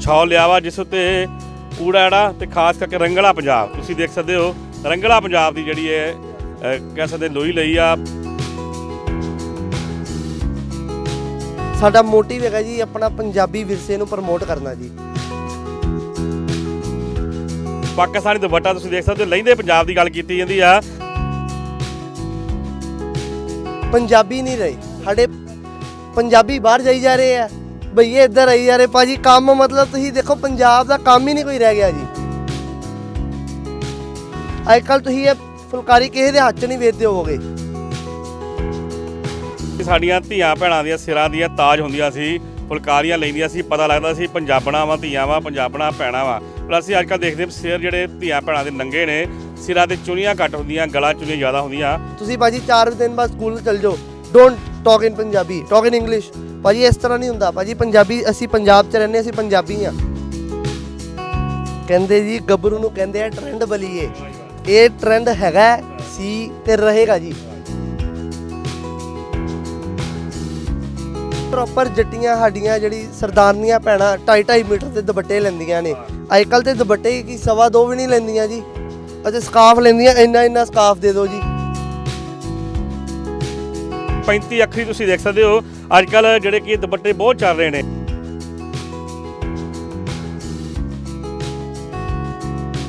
ਛਾਲ ਲਿਆ ਵਾ ਜਿਸ ਉੱਤੇ ਊੜਾੜਾ ਤੇ ਖਾਸ ਕਰਕੇ ਰੰਗਲਾ ਪੰਜਾਬ। ਤੁਸੀਂ ਦੇਖ ਸਕਦੇ ਹੋ ਰੰਗਲਾ ਪੰਜਾਬ ਦੀ ਜਿਹੜੀ ਹੈ ਕਹਿ ਸਕਦੇ ਲੋਈ ਲਈ ਆ। ਸਾਡਾ ਮੋਟਿਵ ਹੈਗਾ ਜੀ ਆਪਣਾ ਪੰਜਾਬੀ ਵਿਰਸੇ ਨੂੰ ਪ੍ਰਮੋਟ ਕਰਨਾ ਜੀ। ਪਾਕਿਸਤਾਨੀ ਦੁਪੱਟਾ ਤੁਸੀਂ ਦੇਖ ਸਕਦੇ ਹੋ ਲਹਿੰਦੇ ਪੰਜਾਬ ਦੀ ਗੱਲ ਕੀਤੀ ਜਾਂਦੀ ਆ। ਪੰਜਾਬੀ ਨਹੀਂ ਰਹੇ ਸਾਡੇ ਪੰਜਾਬੀ ਬਾਹਰ ਜਾਈ ਜਾ ਰਹੇ ਆ। ਭਈਏ ਇੱਧਰ ਆਈ ਰਹੇ ਭਾਜੀ ਕੰਮ ਮਤਲਬ ਤੁਸੀਂ ਦੇਖੋ ਪੰਜਾਬ ਦਾ ਕੰਮ ਹੀ ਨਹੀਂ ਕੋਈ ਰਹਿ ਗਿਆ ਜੀ। ਅੱਜ ਕੱਲ ਤੁਸੀਂ ਇਹ ਫੁਲਕਾਰੀ ਕਿਸੇ ਦੇ ਹੱਥ 'ਚ ਨਹੀਂ ਵੇਚਦੇ ਹੋਵੋਗੇ। ਸਾਡੀਆਂ ਧੀਆਂ ਭੈਣਾਂ ਦੀਆਂ ਸਿਰਾਂ ਦੀਆਂ ਤਾਜ ਹੁੰਦੀਆਂ ਸੀ ਫੁਲਕਾਰੀਆਂ ਲੈਂਦੀਆਂ ਸੀ ਪਤਾ ਲੱਗਦਾ ਸੀ ਪੰਜਾਬਣਾ ਵਾ ਧੀਆਂ ਵਾ ਪੰਜਾਬਣਾ ਭੈਣਾਂ ਵਾ। ਪਰ ਅਸੀਂ ਅੱਜ ਕੱਲ ਦੇਖਦੇ ਹਾਂ ਸਿਰ ਜਿਹੜੇ ਧੀਆਂ ਭੈਣਾਂ ਦੇ ਨੰਗੇ ਨੇ ਸਿਰਾਂ ਤੇ ਚੁੰਨੀਆਂ ਘੱਟ ਹੁੰਦੀਆਂ ਗਲਾ ਚੁੰਨੀਆਂ ਜ਼ਿਆਦਾ ਹੁੰਦੀਆਂ। ਤੁਸੀਂ ਭਾਜੀ 4 ਦਿਨ ਬਾਅਦ ਸਕੂਲ ਚਲ ਜਾਓ। Don't talk in Punjabi talk in English ਭਾਜੀ, ਇਸ ਤਰ੍ਹਾਂ ਨਹੀਂ ਹੁੰਦਾ। ਭਾਜੀ, ਪੰਜਾਬੀ, ਅਸੀਂ ਪੰਜਾਬ 'ਚ ਰਹਿੰਦੇ ਅਸੀਂ ਪੰਜਾਬੀ ਆ ਕਹਿੰਦੇ ਜੀ, ਗੱਭਰੂ ਨੂੰ ਕਹਿੰਦੇ ਆ ਟ੍ਰੈਂਡ ਬਲੀਏ। ਇਹ ਟ੍ਰੈਂਡ ਹੈਗਾ ਸੀ ਤੇ ਰਹੇਗਾ ਜੀ। ਪ੍ਰੋਪਰ ਜੱਟੀਆਂ ਸਾਡੀਆਂ ਜਿਹੜੀ ਸਰਦਾਰਨੀਆਂ ਭੈਣਾਂ 2.5 ਮੀਟਰ ਦੇ ਦੁਪੱਟੇ ਲੈਂਦੀਆਂ ਨੇ। ਅੱਜ ਕੱਲ ਤੇ ਦੁਪੱਟੇ ਕੀ ਸਵਾ ਦੋ ਵੀ ਨਹੀਂ ਲੈਂਦੀਆਂ ਜੀ। ਅਤੇ ਸਕਾਫ ਲੈਂਦੀਆਂ, ਇੰਨਾ ਇੰਨਾ ਸਕਾਫ ਦੇ ਦਿਓ ਜੀ। 35 ਅੱਖਰੀ ਤੁਸੀਂ ਦੇਖ ਸਕਦੇ ਹੋ। ਅੱਜ ਕੱਲ ਜਿਹੜੇ ਕਿ ਦੁਪੱਟੇ ਬਹੁਤ ਚੱਲ ਰਹੇ ਨੇ।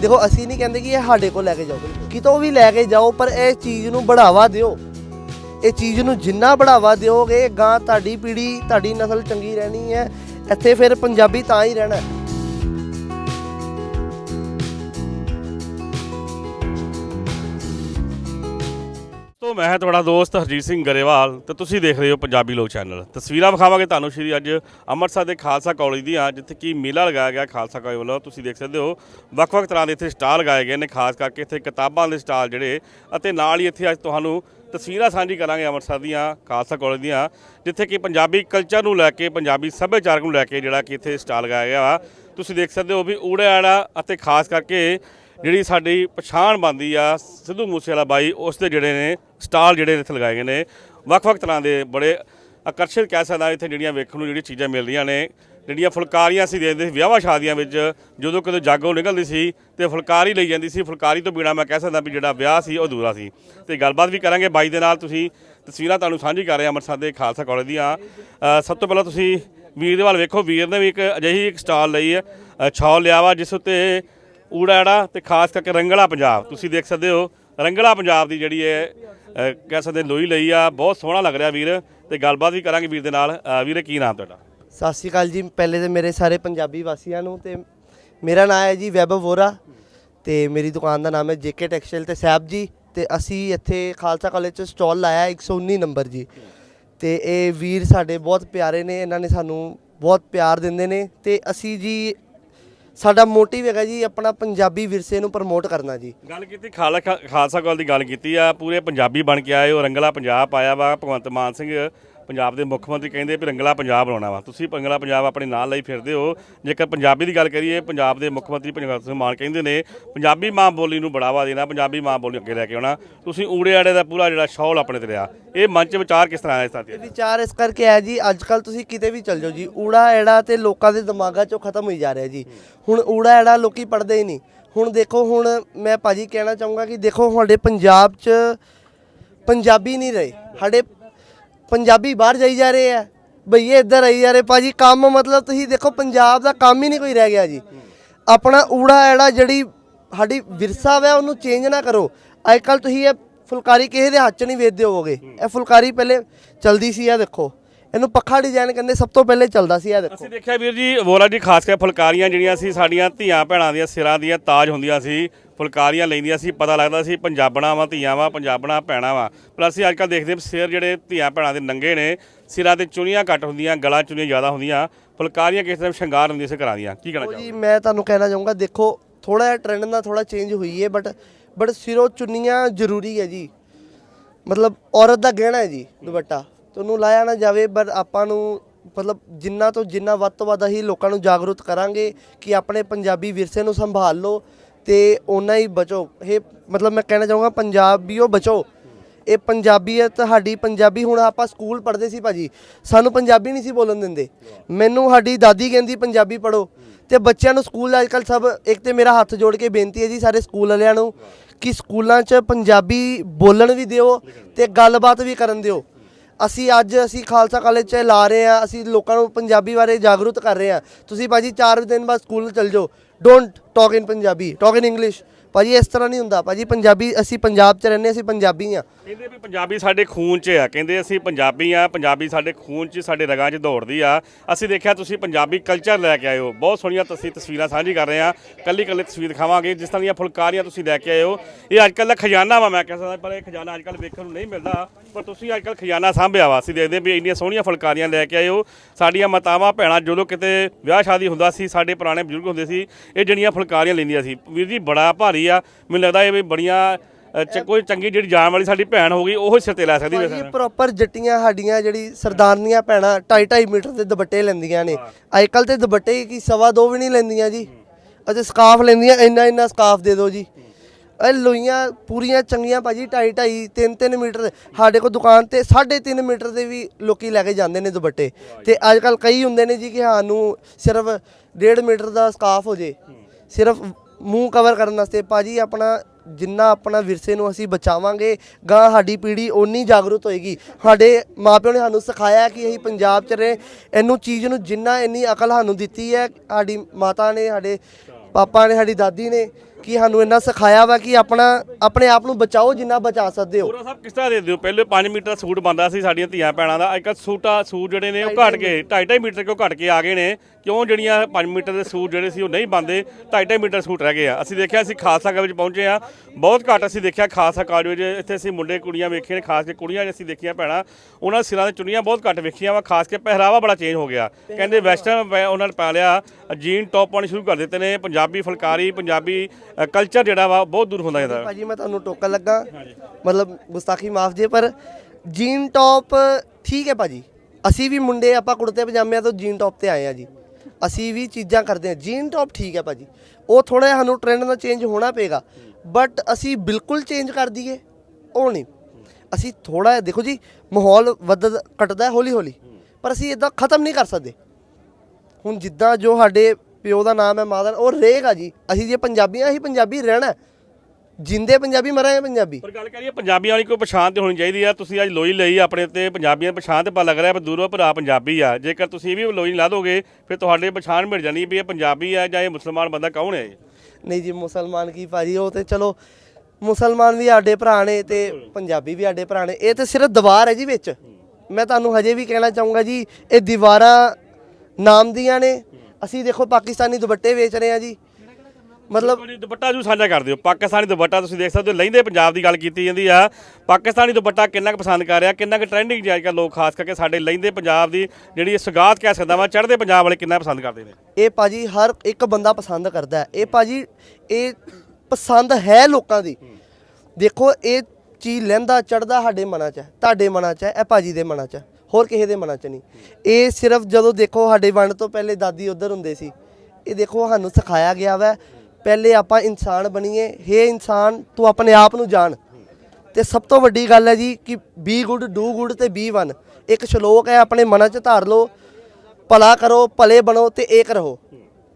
ਦੇਖੋ, ਅਸੀਂ ਨਹੀਂ ਕਹਿੰਦੇ ਕਿ ਇਹ ਸਾਡੇ ਕੋਲ ਲੈ ਕੇ ਜਾਓ ਕਿਤੋਂ ਵੀ ਲੈ ਕੇ ਜਾਓ, ਪਰ ਇਹ ਚੀਜ਼ ਨੂੰ ਬੜਾਵਾ ਦਿਓ। ਇਹ ਚੀਜ਼ ਨੂੰ ਜਿੰਨਾ ਬੜਾਵਾ ਦਿਓਗੇ, ਗਾਂ ਤੁਹਾਡੀ ਪੀੜ੍ਹੀ, ਤੁਹਾਡੀ ਨਸਲ ਚੰਗੀ ਰਹਿਣੀ ਹੈ। ਇੱਥੇ ਫਿਰ ਪੰਜਾਬੀ ਤਾਂ ਹੀ ਰਹਿਣਾ। ਹੈ। ਤੋ ਮੈਂ ਤੁਹਾਡਾ ਦੋਸਤ ਹਰਜੀਤ ਸਿੰਘ ਗਰੇਵਾਲ ਤੇ ਤੁਸੀਂ ਦੇਖ ਰਹੇ ਹੋ ਪੰਜਾਬੀ ਲੋਕ ਚੈਨਲ। ਤਸਵੀਰਾਂ ਵਿਖਾਵਾਂਗੇ ਤੁਹਾਨੂੰ ਸ਼੍ਰੀ ਅੱਜ ਅੰਮ੍ਰਿਤਸਰ ਦੇ ਖਾਲਸਾ ਕਾਲਜ ਦੀਆਂ, ਜਿੱਥੇ ਕੀ ਮੇਲਾ ਲਗਾਇਆ ਗਿਆ ਖਾਲਸਾ ਕਾਲਜ ਵੱਲੋਂ। ਤੁਸੀਂ ਦੇਖ ਸਕਦੇ ਹੋ, ਵੱਖ-ਵੱਖ ਤਰ੍ਹਾਂ ਦੇ ਇੱਥੇ ਸਟਾਲ ਲਗਾਏ ਗਏ ਨੇ, ਖਾਸ ਕਰਕੇ ਇੱਥੇ ਕਿਤਾਬਾਂ ਦੇ ਸਟਾਲ ਜਿਹੜੇ ਅਤੇ ਨਾਲ ਹੀ ਇੱਥੇ ਅੱਜ ਤੁਹਾਨੂੰ ਤਸਵੀਰਾਂ ਸਾਂਝੀ ਕਰਾਂਗੇ ਅੰਮ੍ਰਿਤਸਰ ਦੀਆਂ, ਖਾਲਸਾ ਕਾਲਜ ਦੀਆਂ, ਜਿੱਥੇ ਕਿ ਪੰਜਾਬੀ ਕਲਚਰ ਨੂੰ ਲੈ ਕੇ, ਪੰਜਾਬੀ ਸੱਭਿਆਚਾਰਕ ਨੂੰ ਲੈ ਕੇ ਜਿਹੜਾ ਕਿ ਇੱਥੇ ਸਟਾਲ ਲਗਾਇਆ ਗਿਆ ਵਾ। ਤੁਸੀਂ ਦੇਖ ਸਕਦੇ ਹੋ ਵੀ ਊੜਾੜਾ ਅਤੇ ਖਾਸ ਕਰਕੇ ਜਿਹੜੀ ਸਾਡੀ ਪਛਾਣ ਬਣਦੀ ਆ ਸਿੱਧੂ ਮੂਸੇਵਾਲਾ ਬਾਈ, ਉਸ ਦੇ ਜਿਹੜੇ ਨੇ ਸਟਾਲ ਜਿਹੜੇ ਇੱਥੇ ਲਗਾਏ ਗਏ ਨੇ। ਵੱਖ-ਵੱਖ ਤਰ੍ਹਾਂ ਦੇ ਬੜੇ ਆਕਰਸ਼ਿਤ ਕਹਿ ਸਕਦਾ ਇੱਥੇ ਜਿਹੜੀਆਂ ਵੇਖਣ ਨੂੰ ਜਿਹੜੀ ਚੀਜ਼ਾਂ ਮਿਲ ਰਹੀਆਂ ਨੇ। ਜਿਹੜੀਆਂ ਫੁਲਕਾਰੀਆਂ ਸੀ, ਦੇਖਦੇ ਸੀ, ਵਿਆਹਾਂ ਸ਼ਾਦੀਆਂ ਵਿੱਚ ਜਦੋਂ ਕਦੇ ਜਾਗੋ ਨਿਕਲਦੀ ਸੀ ਤੇ ਫੁਲਕਾਰੀ ਲਈ ਜਾਂਦੀ ਸੀ, ਫੁਲਕਾਰੀ ਤੋਂ ਬਿਨਾ ਮੈਂ ਕਹਿ ਸਕਦਾ ਵੀ ਜਿਹੜਾ ਵਿਆਹ ਸੀ, ਉਹ ਅਧੂਰਾ ਸੀ। ਤੇ ਗੱਲਬਾਤ ਵੀ ਕਰਾਂਗੇ ਬਾਈ ਦੇ ਨਾਲ। ਤੁਸੀਂ ਤਸਵੀਰਾਂ ਤੁਹਾਨੂੰ ਸਾਂਝੀ ਕਰ ਰਹੇ ਅੰਮ੍ਰਿਤਸਰ ਦੇ ਖਾਲਸਾ ਕਾਲਜ ਦੀਆਂ। ਸਭ ਤੋਂ ਪਹਿਲਾਂ ਤੁਸੀਂ ਵੀਰ ਦੇ ਵੱਲ ਵੇਖੋ। ਵੀਰ ਨੇ ਵੀ ਇੱਕ ਅਜਿਹੀ ਇੱਕ ਸਟਾਲ ਲਈ ਹੈ। ਛਾਲ ਲਿਆ ਵਾ, ਜਿਸ ਉੱਤੇ ਊੜਾੜਾ ਤੇ ਖਾਸ ਕਰਕੇ ਰੰਗਲਾ ਪੰਜਾਬ। ਤੁਸੀਂ ਦੇਖ ਸਕਦੇ ਹੋ ਰੰਗਲਾ ਪੰਜਾਬ ਦੀ ਜਿਹੜੀ ਹੈ ਅ, ਕਹਿ ਸਕਦੇ ਲੋਈ ਲਈ ਆ ਬਹੁਤ ਸੋਹਣਾ ਲੱਗ ਰਿਹਾ ਵੀਰ ਤੇ ਗੱਲਬਾਤ ਵੀ ਕਰਾਂਗੇ ਵੀਰ ਦੇ ਨਾਲ। ਅ, ਵੀਰੇ ਕੀ ਨਾਮ ਤੁਹਾਡਾ? ਸਤਿ ਸ਼੍ਰੀ ਅਕਾਲ ਜੀ ਪਹਿਲੇ ਤੇ ਮੇਰੇ ਸਾਰੇ ਪੰਜਾਬੀ ਵਾਸੀਆਂ ਨੂੰ ਤੇ ਮੇਰਾ ਨਾਮ ਹੈ ਜੀ ਵੈਭਵ ਵੋਰਾ ਤੇ ਮੇਰੀ ਦੁਕਾਨ ਦਾ ਨਾਮ ਹੈ ਜੇਕੇ ਟੈਕਸਟਾਈਲ ਤੇ ਸਾਹਿਬ ਜੀ ਤੇ ਅਸੀਂ ਇੱਥੇ ਖਾਲਸਾ ਕਾਲਜ ਚ ਸਟਾਲ ਲਾਇਆ 119 ਨੰਬਰ ਜੀ। ਤੇ ਇਹ ਵੀਰ ਸਾਡੇ ਬਹੁਤ ਪਿਆਰੇ ਨੇ ਇਹਨਾਂ ਨੇ ਸਾਨੂੰ ਬਹੁਤ ਪਿਆਰ ਦਿੰਦੇ ਨੇ ਤੇ ਅਸੀਂ ਜੀ ਸਾਡਾ ਮੋਟਿਵ ਹੈਗਾ ਜੀ ਆਪਣਾ ਪੰਜਾਬੀ ਵਿਰਸੇ ਨੂੰ ਪ੍ਰਮੋਟ ਕਰਨਾ ਜੀ। ਗੱਲ ਕੀਤੀ ਖਾਲਾ ਖਾਲਸਾ ਕਾਲਜ ਦੀ ਗੱਲ ਕੀਤੀ ਆ, ਪੂਰੇ ਪੰਜਾਬੀ ਬਣ ਕੇ ਆਏ ਹੋ, ਰੰਗਲਾ ਪੰਜਾਬ ਆਇਆ ਵਾ, ਭਗਵੰਤ ਮਾਨ ਸਿੰਘ ਪੰਜਾਬ ਦੇ ਮੁੱਖ ਮੰਤਰੀ ਕਹਿੰਦੇ ਵੀ ਰੰਗਲਾ ਪੰਜਾਬ ਬਣਾਉਣਾ ਵਾ। ਤੁਸੀਂ ਰੰਗਲਾ ਪੰਜਾਬ ਆਪਣੇ ਨਾਲ ਲਈ ਫਿਰਦੇ ਹੋ। ਜੇਕਰ ਪੰਜਾਬੀ ਦੀ ਗੱਲ ਕਰੀਏ, ਪੰਜਾਬ ਦੇ ਮੁੱਖ ਮੰਤਰੀ ਭਗਵੰਤ ਸਿੰਘ ਮਾਨ ਕਹਿੰਦੇ ਨੇ, ਪੰਜਾਬੀ ਮਾਂ ਬੋਲੀ ਨੂੰ ਬੜਾਵਾ ਦੇਣਾ, ਪੰਜਾਬੀ ਮਾਂ ਬੋਲੀ ਅੱਗੇ ਲੈ ਕੇ ਆਉਣਾ। ਤੁਸੀਂ ਊੜੇ ਆੜੇ ਦਾ ਪੂਰਾ ਜਿਹੜਾ ਸ਼ੌਲ ਆਪਣੇ ਤੇ ਲਿਆ। ਇਹ ਮਨ ਚ ਵਿਚਾਰ ਕਿਸ ਤਰ੍ਹਾਂ ਆਇਆ ਇਸ ਵਿਚਾਰ ਇਸ ਕਰਕੇ ਹੈ ਜੀ ਅੱਜ ਕੱਲ ਤੁਸੀਂ ਕਿਤੇ ਵੀ ਚੱਲ ਜਾਓ ਜੀ, ਊੜਾ ਐੜਾ ਤੇ ਲੋਕਾਂ ਦੇ ਦਿਮਾਗਾਂ 'ਚੋਂ ਖਤਮ ਹੋਈ ਜਾ ਰਿਹਾ ਜੀ। ਹੁਣ ਊੜਾ ਐੜਾ ਲੋਕੀ ਪੜਦੇ ਹੀ ਨਹੀਂ। ਹੁਣ ਦੇਖੋ, ਹੁਣ ਮੈਂ ਭਾਜੀ ਕਹਿਣਾ ਚਾਹੂੰਗਾ ਕਿ ਦੇਖੋ, ਸਾਡੇ ਪੰਜਾਬ 'ਚ ਪੰਜਾਬੀ ਨਹੀਂ ਰਹੇ। ਸਾਡੇ ਪੰਜਾਬੀ ਬਾਹਰ ਜਾਈ ਜਾ ਰਹੇ ਆ। ਭਈਏ ਇੱਧਰ ਆਈ ਜਾ ਰਹੇ। ਭਾਜੀ ਕੰਮ ਮਤਲਬ ਤੁਸੀਂ ਦੇਖੋ, ਪੰਜਾਬ ਦਾ ਕੰਮ ਹੀ ਨਹੀਂ ਕੋਈ ਰਹਿ ਗਿਆ ਜੀ। ਆਪਣਾ ਊੜਾ ਐੜਾ ਜਿਹੜੀ ਸਾਡੀ ਵਿਰਸਾ ਵਾ, ਉਹਨੂੰ ਚੇਂਜ ਨਾ ਕਰੋ। ਅੱਜ ਕੱਲ ਤੁਸੀਂ ਇਹ ਫੁਲਕਾਰੀ ਕਿਸੇ ਦੇ ਹੱਥ 'ਚ ਨਹੀਂ ਵੇਚਦੇ ਹੋਵੋਗੇ। ਇਹ ਫੁਲਕਾਰੀ ਪਹਿਲੇ ਚਲਦੀ ਸੀ ਆ ਦੇਖੋ। ਇਹਨੂੰ ਪੱਖਾ ਡਿਜ਼ਾਈਨ ਕਹਿੰਦੇ ਸਭ ਤੋਂ ਪਹਿਲੇ ਚੱਲਦਾ ਸੀ ਆ ਦੇਖੋ। ਅਸੀਂ ਦੇਖਿਆ ਵੀਰ ਜੀ ਵੋਲਾ ਜੀ, ਖਾਸ ਕਰਕੇ ਫੁਲਕਾਰੀਆਂ ਜਿਹੜੀਆਂ ਸੀ, ਸਾਡੀਆਂ ਧੀਆਂ ਭੈਣਾਂ ਦੀਆਂ ਸਿਰਾਂ ਦੀਆਂ ਤਾਜ ਹੁੰਦੀਆਂ ਸੀ। ਫੁਲਕਾਰੀਆਂ ਲੈਂਦੀਆਂ ਸੀ ਪਤਾ ਲੱਗਦਾ ਸੀ ਪੰਜਾਬਣਾ ਵਾ ਧੀਆਂ ਵਾ ਪੰਜਾਬਣਾ ਭੈਣਾਂ ਵਾ। ਪਰ ਅਸੀਂ ਅੱਜ ਕੱਲ ਦੇਖਦੇ ਹਾਂ ਸਿਰ ਜਿਹੜੇ ਧੀਆਂ ਭੈਣਾਂ ਦੇ ਨੰਗੇ ਨੇ ਸਿਰਾਂ ਤੇ ਚੁੰਨੀਆਂ ਘੱਟ ਹੁੰਦੀਆਂ ਗਲਾ ਚੁੰਨੀਆਂ ਜ਼ਿਆਦਾ ਹੁੰਦੀਆਂ ਫੁਲਕਾਰੀਆਂ ਕਿਸ ਤਰ੍ਹਾਂ ਸ਼ਿੰਗਾਰ ਹੁੰਦੀਆਂ ਸੀ ਘਰਾਂ ਦੀਆਂ। ਕੀ ਕਹਿਣਾ ਚਾਹੋਗੇ ਜੀ ਮੈਂ ਤੁਹਾਨੂੰ ਕਹਿਣਾ ਚਾਹੂੰਗਾ ਦੇਖੋ ਥੋੜਾ ਜਿਹਾ ਟ੍ਰੈਂਡ ਨਾਲ ਥੋੜਾ ਚੇਂਜ ਹੋਈ ਹੈ ਬਟ ਬਟ ਸਿਰੋਂ ਚੁੰਨੀਆਂ ਜ਼ਰੂਰੀ ਹੈ ਜੀ। ਮਤਲਬ ਔਰਤ ਦਾ ਗਹਿਣਾ ਹੈ ਜੀ ਦੁਪੱਟਾ। ਤੁਹਾਨੂੰ ਲਾਇਆ ਨਾ ਜਾਵੇ ਪਰ ਆਪਾਂ ਨੂੰ ਮਤਲਬ ਜਿੰਨਾ ਤੋਂ ਜਿੰਨਾ ਵੱਧ ਤੋਂ ਵੱਧ ਅਸੀਂ ਲੋਕਾਂ ਨੂੰ ਜਾਗਰੂਕ ਕਰਾਂਗੇ ਕਿ ਆਪਣੇ ਪੰਜਾਬੀ ਵਿਰਸੇ ਨੂੰ ਸੰਭਾਲ ਲਓ ਤੇ ਉਹਨਾਂ ਹੀ ਬਚੋ। ਇਹ ਮਤਲਬ ਮੈਂ ਕਹਿਣਾ ਚਾਹੂੰਗਾ ਪੰਜਾਬੀਓ ਬਚੋ। ਇਹ ਪੰਜਾਬੀਅਤ ਸਾਡੀ ਪੰਜਾਬੀ ਹੁਣ ਆਪਾਂ ਸਕੂਲ ਪੜ੍ਹਦੇ ਸੀ ਭਾਜੀ। ਸਾਨੂੰ ਪੰਜਾਬੀ ਨਹੀਂ ਸੀ ਬੋਲਣ ਦਿੰਦੇ। ਮੈਨੂੰ ਸਾਡੀ ਦਾਦੀ ਕਹਿੰਦੀ ਪੰਜਾਬੀ ਪੜੋ ਤੇ ਬੱਚਿਆਂ ਨੂੰ ਸਕੂਲ ਅੱਜ ਕੱਲ ਸਭ ਇੱਕ ਤੇ ਮੇਰਾ ਹੱਥ ਜੋੜ ਕੇ ਬੇਨਤੀ ਹੈ ਜੀ ਸਾਰੇ ਸਕੂਲ ਵਾਲਿਆਂ ਨੂੰ ਕਿ ਸਕੂਲਾਂ 'ਚ ਪੰਜਾਬੀ ਬੋਲਣ ਵੀ ਦਿਓ ਤੇ ਗੱਲਬਾਤ ਵੀ ਕਰਨ ਦਿਓ। ਅਸੀਂ ਅੱਜ ਅਸੀਂ ਖਾਲਸਾ ਕਾਲਜ 'ਚ ਲਾ ਰਹੇ ਆ ਅਸੀਂ ਲੋਕਾਂ ਨੂੰ ਪੰਜਾਬੀ ਬਾਰੇ ਜਾਗਰੂਕ ਕਰ ਰਹੇ ਆ ਤੁਸੀਂ ਭਾਜੀ 4 ਦਿਨ ਬਾਅਦ ਸਕੂਲ ਚਲ ਜਾਓ। Don't talk in Punjabi talk in English ਭਾਜੀ, ਇਸ ਤਰ੍ਹਾਂ ਨਹੀਂ ਹੁੰਦਾ। ਭਾਜੀ, ਪੰਜਾਬੀ, ਅਸੀਂ ਪੰਜਾਬ 'ਚ ਰਹਿੰਦੇ ਅਸੀਂ ਪੰਜਾਬੀ ਆ ਕਹਿੰਦੇ ਵੀ ਪੰਜਾਬੀ ਸਾਡੇ ਖੂਨ 'ਚ ਆ। ਕਹਿੰਦੇ ਅਸੀਂ ਪੰਜਾਬੀ ਆ ਪੰਜਾਬੀ ਸਾਡੇ ਖੂਨ 'ਚ, ਸਾਡੇ ਰਗਾਂ 'ਚ ਦੌੜਦੀ ਆ। ਅਸੀਂ ਦੇਖਿਆ ਤੁਸੀਂ ਪੰਜਾਬੀ ਕਲਚਰ ਲੈ ਕੇ ਆਏ ਹੋ। ਬਹੁਤ ਸੋਹਣੀਆਂ ਤੁਸੀਂ ਤਸਵੀਰਾਂ ਸਾਂਝੀ ਕਰ ਰਹੇ ਆ ਕੱਲੀ ਕੱਲੀ ਤਸਵੀਰ ਦਿਖਾਵਾਂਗੇ। ਜਿਸ ਤਰ੍ਹਾਂ ਦੀਆਂ ਫੁਲਕਾਰੀਆਂ ਤੁਸੀਂ ਲੈ ਕੇ ਆਏ ਹੋ। ਇਹ ਅੱਜ ਕੱਲ ਦਾ ਖਜ਼ਾਨਾ ਵਾ, ਮੈਂ ਕਹਿ ਸਕਦਾ, ਪਰ ਇਹ ਖਜ਼ਾਨਾ ਅੱਜ ਕੱਲ ਵੇਖਣ ਨੂੰ ਨਹੀਂ ਮਿਲਦਾ। ਪਰ ਤੁਸੀਂ ਅੱਜ ਕੱਲ ਖਜ਼ਾਨਾ ਸਾਂਭਿਆ ਵਾ। ਅਸੀਂ ਦੇਖਦੇ ਵੀ ਇੰਨੀਆਂ ਸੋਹਣੀਆਂ ਫੁਲਕਾਰੀਆਂ ਲੈ ਕੇ ਆਏ ਹੋ। ਸਾਡੀਆਂ ਮਾਤਾਵਾਂ, ਭੈਣਾਂ, ਜਦੋਂ ਕਿਤੇ ਵਿਆਹ ਸ਼ਾਦੀ ਹੁੰਦਾ ਸੀ, ਸਾਡੇ ਪੁਰਾਣੇ ਬਜ਼ੁਰਗ ਹੁੰਦੇ ਸੀ, ਇਹ ਜਿਹੜੀਆਂ ਫੁਲਕਾਰੀਆਂ ਲੈਂਦੀਆਂ ਸੀ। ਵੀਰ ਜੀ, ਬੜਾ ਭਾਰੀ ਆ। ਮੈਨੂੰ ਲੱਗਦਾ ਇਹ ਵੀ ਬੜੀਆਂ ਚ- ਕੋਈ ਚੰਗੀ ਜਿਹੜੀ ਜਾਣ ਵਾਲੀ ਸਾਡੀ ਭੈਣ ਹੋ ਗਈ ਉਹ ਸਿਰ ਤੇ ਲੈ ਸਕਦੀ ਭਾਜੀ ਵੈਸੇ ਪ੍ਰੋਪਰ ਜੱਟੀਆਂ ਸਾਡੀਆਂ ਜਿਹੜੀ ਸਰਦਾਰਨੀਆਂ ਭੈਣਾਂ 2.5 ਮੀਟਰ ਦੇ ਦੁਪੱਟੇ ਲੈਂਦੀਆਂ ਨੇ। ਅੱਜ ਕੱਲ ਤੇ ਦੁਪੱਟੇ ਕੀ ਸਵਾ ਦੋ ਵੀ ਨਹੀਂ ਲੈਂਦੀਆਂ ਜੀ। ਅਤੇ ਸਕਾਫ ਲੈਂਦੀਆਂ ਇੰਨਾ ਇੰਨਾ ਸਕਾਫ ਦੇ ਦਿਓ ਜੀ। ਇਹ ਲੋਈਆਂ ਪੂਰੀਆਂ ਚੰਗੀਆਂ ਭਾਜੀ 2.5 2.5 3 3 ਮੀਟਰ ਦੇ। ਸਾਡੇ ਕੋਲ ਦੁਕਾਨ ਤੇ 3.5 ਮੀਟਰ ਦੇ ਵੀ ਲੋਕੀ ਲੈ ਕੇ ਜਾਂਦੇ ਨੇ ਦੁਪੱਟੇ। ਤੇ ਅੱਜ ਕੱਲ ਕਈ ਹੁੰਦੇ ਨੇ ਜੀ ਕਿ ਸਾਨੂੰ ਸਿਰਫ 1.5 ਮੀਟਰ ਦਾ ਸਕਾਫ ਹੋ ਜੇ। ਸਿਰਫ ਮੂੰਹ ਕਵਰ ਕਰਨ ਵਾਸਤੇ, ਭਾਜੀ ਆਪਣਾ ਜਿੰਨਾ ਆਪਣਾ ਵਿਰਸੇ ਨੂੰ ਅਸੀਂ ਬਚਾਵਾਂਗੇ ਗਾਂ ਸਾਡੀ ਪੀੜ੍ਹੀ ਓਨੀ ਜਾਗਰੂਕ ਹੋਏਗੀ। ਸਾਡੇ ਮਾਪਿਆਂ ਨੇ ਸਾਨੂੰ ਸਿਖਾਇਆ ਕਿ ਅਸੀਂ ਪੰਜਾਬ 'ਚ ਰਹੇ, ਇਹਨੂੰ ਚੀਜ਼ ਨੂੰ ਜਿੰਨਾ ਇੰਨੀ ਅਕਲ ਸਾਨੂੰ ਦਿੱਤੀ ਹੈ, ਸਾਡੀ ਮਾਤਾ ਨੇ, ਸਾਡੇ ਪਾਪਾ ਨੇ, ਸਾਡੀ ਦਾਦੀ ਨੇ ਕਿ ਸਾਨੂੰ ਇੰਨਾ ਸਿਖਾਇਆ ਵਾ ਕਿ ਆਪਣਾ ਆਪਣੇ ਆਪ ਨੂੰ ਬਚਾਓ ਜਿੰਨਾ ਬਚਾ ਸਕਦੇ ਹੋ। ਪੂਰਾ ਸਾਹਿਬ ਕਿਸ ਤਰ੍ਹਾਂ ਦੇ ਦਿਓ। ਪਹਿਲੇ 5 ਮੀਟਰ ਦਾ ਸੂਟ ਬੰਦਾ ਸੀ ਸਾਡੀਆਂ ਧੀਆਂ ਭੈਣਾਂ ਦਾ। ਅੱਜ ਕੱਲ੍ਹ ਸੂਟਾ ਸੂਟ ਜਿਹੜੇ ਨੇ ਉਹ ਘਟ ਕੇ 2.5 ਮੀਟਰ ਕਿਉਂ ਘਟ ਕੇ ਆ ਗਏ ਨੇ? ਕਿਉਂ ਜਿਹੜੀਆਂ 5 ਮੀਟਰ ਦੇ ਸੂਟ ਜਿਹੜੇ ਸੀ ਉਹ ਨਹੀਂ ਬੰਦੇ 2.5 ਮੀਟਰ ਸੂਟ ਰਹਿ ਗਏ ਆ। ਅਸੀਂ ਦੇਖਿਆ ਅਸੀਂ ਖਾਲਸਾ ਕਾਲਜ ਵਿੱਚ ਪਹੁੰਚੇ ਆ ਬਹੁਤ ਘੱਟ ਅਸੀਂ ਦੇਖਿਆ ਖਾਲਸਾ ਕਾਲਜ ਵਿੱਚ। ਇੱਥੇ ਅਸੀਂ ਮੁੰਡੇ ਕੁੜੀਆਂ ਵੇਖੇ ਨੇ ਖਾਸ ਕੇ ਕੁੜੀਆਂ ਅਸੀਂ ਦੇਖੀਆਂ ਭੈਣਾਂ ਉਹਨਾਂ ਸਿਰਾਂ ਦੇ ਚੁੰਨੀਆਂ ਬਹੁਤ ਘੱਟ ਵੇਖੀਆਂ ਵਾ। ਖਾਸ ਕੇ ਪਹਿਰਾਵਾ ਬੜਾ ਚੇਂਜ ਹੋ ਗਿਆ। ਕਹਿੰਦੇ ਵੈਸਟਰਨ ਉਹਨਾਂ ਨੇ ਪਾ ਲਿਆ। ਜੀਨ ਟੌਪ ਪਾਉਣੀ ਸ਼ੁਰੂ ਕਰ ਦਿੱਤੇ ਨੇ। ਪੰਜਾਬੀ ਫੁਲਕਾਰੀ ਪੰਜਾਬੀ ਕਲਚਰ ਜਿਹੜਾ ਵਾ, ਬਹੁਤ ਦੂਰ ਹੁੰਦਾ ਜਾਂਦਾ। ਭਾਜੀ, ਮੈਂ ਤੁਹਾਨੂੰ ਟੋਕਣ ਲੱਗਾ। ਮਤਲਬ ਗੁਸਤਾਖੀ ਮਾਫ ਜੇ, ਪਰ ਜੀਨ ਟੌਪ ਠੀਕ ਹੈ ਭਾਜੀ। ਅਸੀਂ ਵੀ ਮੁੰਡੇ, ਆਪਾਂ ਕੁੜਤੇ, ਪਜਾਮਿਆਂ ਤੋਂ ਜੀਨ ਟੌਪ ਤੇ ਆਏ ਆ ਜੀ। ਅਸੀਂ ਵੀ ਚੀਜ਼ਾਂ ਕਰਦੇ ਹਾਂ। ਜੀਨ ਟੌਪ ਠੀਕ ਹੈ ਭਾਜੀ। ਉਹ ਥੋੜਾ ਜਿਹਾ ਸਾਨੂੰ ਟ੍ਰੈਂਡ ਦਾ ਚੇਂਜ ਹੋਣਾ ਪਏਗਾ। ਬਟ ਅਸੀਂ ਬਿਲਕੁਲ ਚੇਂਜ ਕਰ ਦਈਏ। ਉਹ ਨਹੀਂ। ਅਸੀਂ ਥੋੜਾ ਦੇਖੋ ਜੀ, ਮਾਹੌਲ ਵੱਧ ਘਟਦਾ ਹੌਲੀ ਹੌਲੀ ਪਰ ਅਸੀਂ ਇਦਾਂ ਖਤਮ ਨਹੀਂ ਕਰ ਸਕਦੇ। ਹੁਣ ਜਿੱਦਾਂ ਜੋ ਸਾਡੇ ਪਿਓ ਦਾ ਨਾਮ ਹੈ ਮਾਦਾ ਉਹ ਰਹੇਗਾ ਜੀ। ਅਸੀਂ ਜੇ ਪੰਜਾਬੀ ਹਾਂ ਅਸੀਂ ਪੰਜਾਬੀ ਰਹਿਣਾ। ਜਿੰਦੇ ਪੰਜਾਬੀ ਮਰਾਂਗੇ ਪੰਜਾਬੀ। ਪਰ ਗੱਲ ਕਰੀਏ ਪੰਜਾਬੀਆਂ ਵਾਲੀ ਕੋਈ ਪਛਾਣ ਤੇ ਹੋਣੀ ਚਾਹੀਦੀ ਆ। ਤੁਸੀਂ ਅੱਜ ਲੋਈ ਲਈ ਆਪਣੇ ਤੇ ਪੰਜਾਬੀਆਂ ਦੀ ਪਛਾਣ ਤੇ ਪਾ ਲੱਗ ਰਿਹਾ ਪਰ ਦੂਰੋਂ ਭਰਾ ਪੰਜਾਬੀ ਆ। ਜੇਕਰ ਤੁਸੀਂ ਵੀ ਲੋਈ ਲਾ ਦੋਗੇ ਫਿਰ ਤੁਹਾਡੇ ਪਛਾਣ ਮਿਲ ਜਾਣੀ ਵੀ ਇਹ ਪੰਜਾਬੀ ਆ ਜਾਂ ਇਹ ਮੁਸਲਮਾਨ ਬੰਦਾ ਕੌਣ ਹੈ? ਨਹੀਂ ਜੀ ਮੁਸਲਮਾਨ ਕੀ ਭਾਜੀ ਉਹ ਤੇ ਚਲੋ ਮੁਸਲਮਾਨ ਵੀ ਸਾਡੇ ਭਰਾ ਨੇ ਤੇ ਪੰਜਾਬੀ ਵੀ ਸਾਡੇ ਭਰਾ ਨੇ। ਇਹ ਤੇ ਸਿਰਫ ਦੀਵਾਰ ਹੈ ਜੀ ਵਿੱਚ। ਮੈਂ ਤੁਹਾਨੂੰ ਹਜੇ ਵੀ ਕਹਿਣਾ ਚਾਹੂੰਗਾ ਜੀ ਇਹ ਦੀਵਾਰਾਂ ਨਾਮ ਦੀਆਂ ਨੇ। ਅਸੀਂ ਦੇਖੋ ਪਾਕਿਸਤਾਨੀ ਦੁਪੱਟੇ ਵੇਚ ਰਹੇ ਆ ਜੀ। ਮਤਲਬ ਦੁਪੱਟਾ ਜੂ ਸਾਂਝਾ ਕਰ ਦਿਓ। ਪਾਕਿਸਤਾਨੀ ਦੁਪੱਟਾ ਤੁਸੀਂ ਦੇਖ ਸਕਦੇ ਹੋ ਲਹਿੰਦੇ ਪੰਜਾਬ ਦੀ ਗੱਲ ਕੀਤੀ ਜਾਂਦੀ ਆ। ਪਾਕਿਸਤਾਨੀ ਦੁਪੱਟਾ ਕਿੰਨਾ ਕੁ ਪਸੰਦ ਕਰ ਰਿਹਾ ਕਿੰਨਾ ਕੁ ਟ੍ਰੈਂਡਿੰਗ ਜਾਇ ਕਰ ਲੋਕ ਖਾਸ ਕਰਕੇ ਸਾਡੇ ਲਹਿੰਦੇ ਪੰਜਾਬ ਦੀ ਜਿਹੜੀ ਇਹ ਸੁਗਾਤ ਕਹਿ ਸਕਦਾ ਵਾ ਚੜ੍ਹਦੇ ਪੰਜਾਬ ਵਾਲੇ ਕਿੰਨਾ ਪਸੰਦ ਕਰਦੇ ਨੇ? ਇਹ ਭਾਜੀ ਹਰ ਇੱਕ ਬੰਦਾ ਪਸੰਦ ਕਰਦਾ ਹੈ। ਇਹ ਭਾਜੀ ਇਹ ਪਸੰਦ ਹੈ ਲੋਕਾਂ ਦੀ। ਦੇਖੋ ਇਹ ਚੀਜ਼ ਲੈਂਦਾ ਚੜਦਾ ਸਾਡੇ ਮਨਾਂ 'ਚ ਹੈ ਤੁਹਾਡੇ ਮਨਾਂ 'ਚ ਹੈ ਇਹ ਭਾਜੀ ਦੇ ਮਨਾਂ 'ਚ ਹੈ। ਹੋਰ ਕਿਸੇ ਦੇ ਮਨਾਂ 'ਚ ਨਹੀਂ। ਇਹ ਸਿਰਫ ਜਦੋਂ ਦੇਖੋ ਸਾਡੇ ਵੰਡ ਤੋਂ ਪਹਿਲੇ ਦਾਦੀ ਉਧਰ ਹੁੰਦੇ ਸੀ, ਇਹ ਦੇਖੋ ਸਾਨੂੰ ਸਿਖਾਇਆ ਗਿਆ ਵੈ, ਪਹਿਲੇ ਆਪਾਂ ਇਨਸਾਨ ਬਣੀਏ, ਹੇ ਇਨਸਾਨ, ਤੂੰ ਆਪਣੇ ਆਪ ਨੂੰ ਜਾਣ। ਤੇ ਸਭ ਤੋਂ ਵੱਡੀ ਗੱਲ ਹੈ ਜੀ ਕਿ ਬੀ ਗੁੱਡ, ਡੂ ਗੁੱਡ ਤੇ ਬੀ ਵਨ। ਇੱਕ ਸ਼ਲੋਕ ਹੈ, ਆਪਣੇ ਮਨਾਂ 'ਚ ਧਾਰ ਲਓ, ਭਲਾ ਕਰੋ, ਭਲੇ ਬਣੋ ਤੇ ਏਕ ਰਹੋ।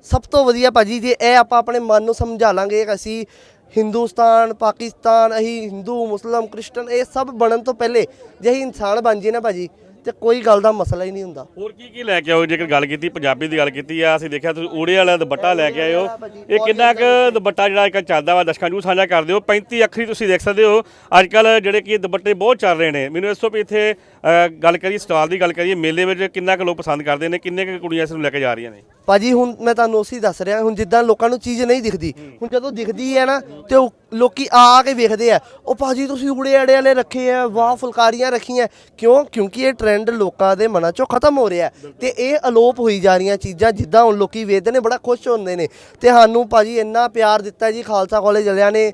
ਸਭ ਤੋਂ ਵਧੀਆ ਭਾਜੀ, ਜੇ ਇਹ ਆਪਾਂ ਆਪਣੇ ਮਨ ਨੂੰ ਸਮਝਾ ਲਾਂਗੇ ਕਿ ਅਸੀਂ ਹਿੰਦੁਸਤਾਨ, ਪਾਕਿਸਤਾਨ, ਅਸੀਂ ਹਿੰਦੂ, ਮੁਸਲਮ, ਕ੍ਰਿਸਚਨ, ਇਹ ਸਭ ਬਣਨ ਤੋਂ ਪਹਿਲੇ ਜੇ ਅਸੀਂ ਇਨਸਾਨ ਬਣ ਜੇ ਨਾ ਭਾਜੀ ਤੇ ਕੋਈ ਗੱਲ ਦਾ ਮਸਲਾ ਹੀ ਨਹੀਂ ਹੁੰਦਾ। ਹੋਰ ਕੀ ਕੀ ਲੈ ਕੇ ਆਓ? ਜੇਕਰ ਗੱਲ ਕੀਤੀ ਪੰਜਾਬੀ ਦੀ ਗੱਲ ਕੀਤੀ ਆ ਅਸੀਂ ਦੇਖਿਆ ਤੁਸੀਂ ਊੜੇ ਵਾਲਾ ਦੁਪੱਟਾ ਲੈ ਕੇ ਆਏ ਹੋ। ਇਹ ਕਿੰਨਾ ਕੁ ਦੁਪੱਟਾ ਜਿਹੜਾ ਅੱਜ ਕੱਲ੍ਹ ਚੱਲਦਾ ਵਾ ਦਰਸ਼ਕਾਂ ਨੂੰ ਸਾਂਝਾ ਕਰ ਦਿਓ। 35 ਅੱਖਰੀ ਤੁਸੀਂ ਦੇਖ ਸਕਦੇ ਹੋ। ਅੱਜ ਕੱਲ ਜਿਹੜੇ ਕਿ ਦੁਪੱਟੇ ਬਹੁਤ ਚੱਲ ਰਹੇ ਨੇ। ਮੈਨੂੰ ਇਸ ਤੋਂ ਵੀ ਇੱਥੇ ਅ, ਗੱਲ ਕਰੀਏ ਸਟਾਲ ਦੀ ਗੱਲ ਕਰੀਏ ਮੇਲੇ ਵਿੱਚ ਕਿੰਨਾ ਕੁ ਲੋਕ ਪਸੰਦ ਕਰਦੇ ਨੇ ਕਿੰਨੇ ਕੁ ਕੁੜੀਆਂ ਇਸ ਨੂੰ ਲੈ ਕੇ ਜਾ ਰਹੀਆਂ ਨੇ? ਭਾਜੀ ਹੁਣ ਮੈਂ ਤੁਹਾਨੂੰ ਉਸੇ ਦੱਸ ਰਿਹਾ ਹੁਣ ਜਿੱਦਾਂ ਲੋਕਾਂ ਨੂੰ ਚੀਜ਼ ਨਹੀਂ ਦਿਖਦੀ ਹੁਣ ਜਦੋਂ ਦਿਖਦੀ ਹੈ ਨਾ ਤੇ ਉਹ ਲੋਕੀ ਆ ਕੇ ਵੇਖਦੇ ਆ ਉਹ ਭਾਜੀ ਤੁਸੀਂ ਉੜੇ ਅੜੇ ਵਾਲੇ ਰੱਖੇ ਆ ਵਾਹ ਫੁਲਕਾਰੀਆਂ ਰੱਖੀਆਂ ਕਿਉਂ? ਕਿਉਂਕਿ ਇਹ ਟ੍ਰੈਂਡ ਲੋਕਾਂ ਦੇ ਮਨਾਂ ਚੋਂ ਖਤਮ ਹੋ ਰਿਹਾ ਤੇ ਇਹ ਅਲੋਪ ਹੋਈ ਜਾ ਰਹੀਆਂ ਚੀਜ਼ਾਂ ਜਿੱਦਾਂ ਹੁਣ ਲੋਕੀ ਵੇਖਦੇ ਨੇ ਬੜਾ ਖੁਸ਼ ਹੁੰਦੇ ਨੇ। ਤੇ ਸਾਨੂੰ ਭਾਜੀ ਇੰਨਾ ਪਿਆਰ ਦਿੱਤਾ ਜੀ ਖਾਲਸਾ ਕਾਲਜ ਵਾਲਿਆਂ ਨੇ।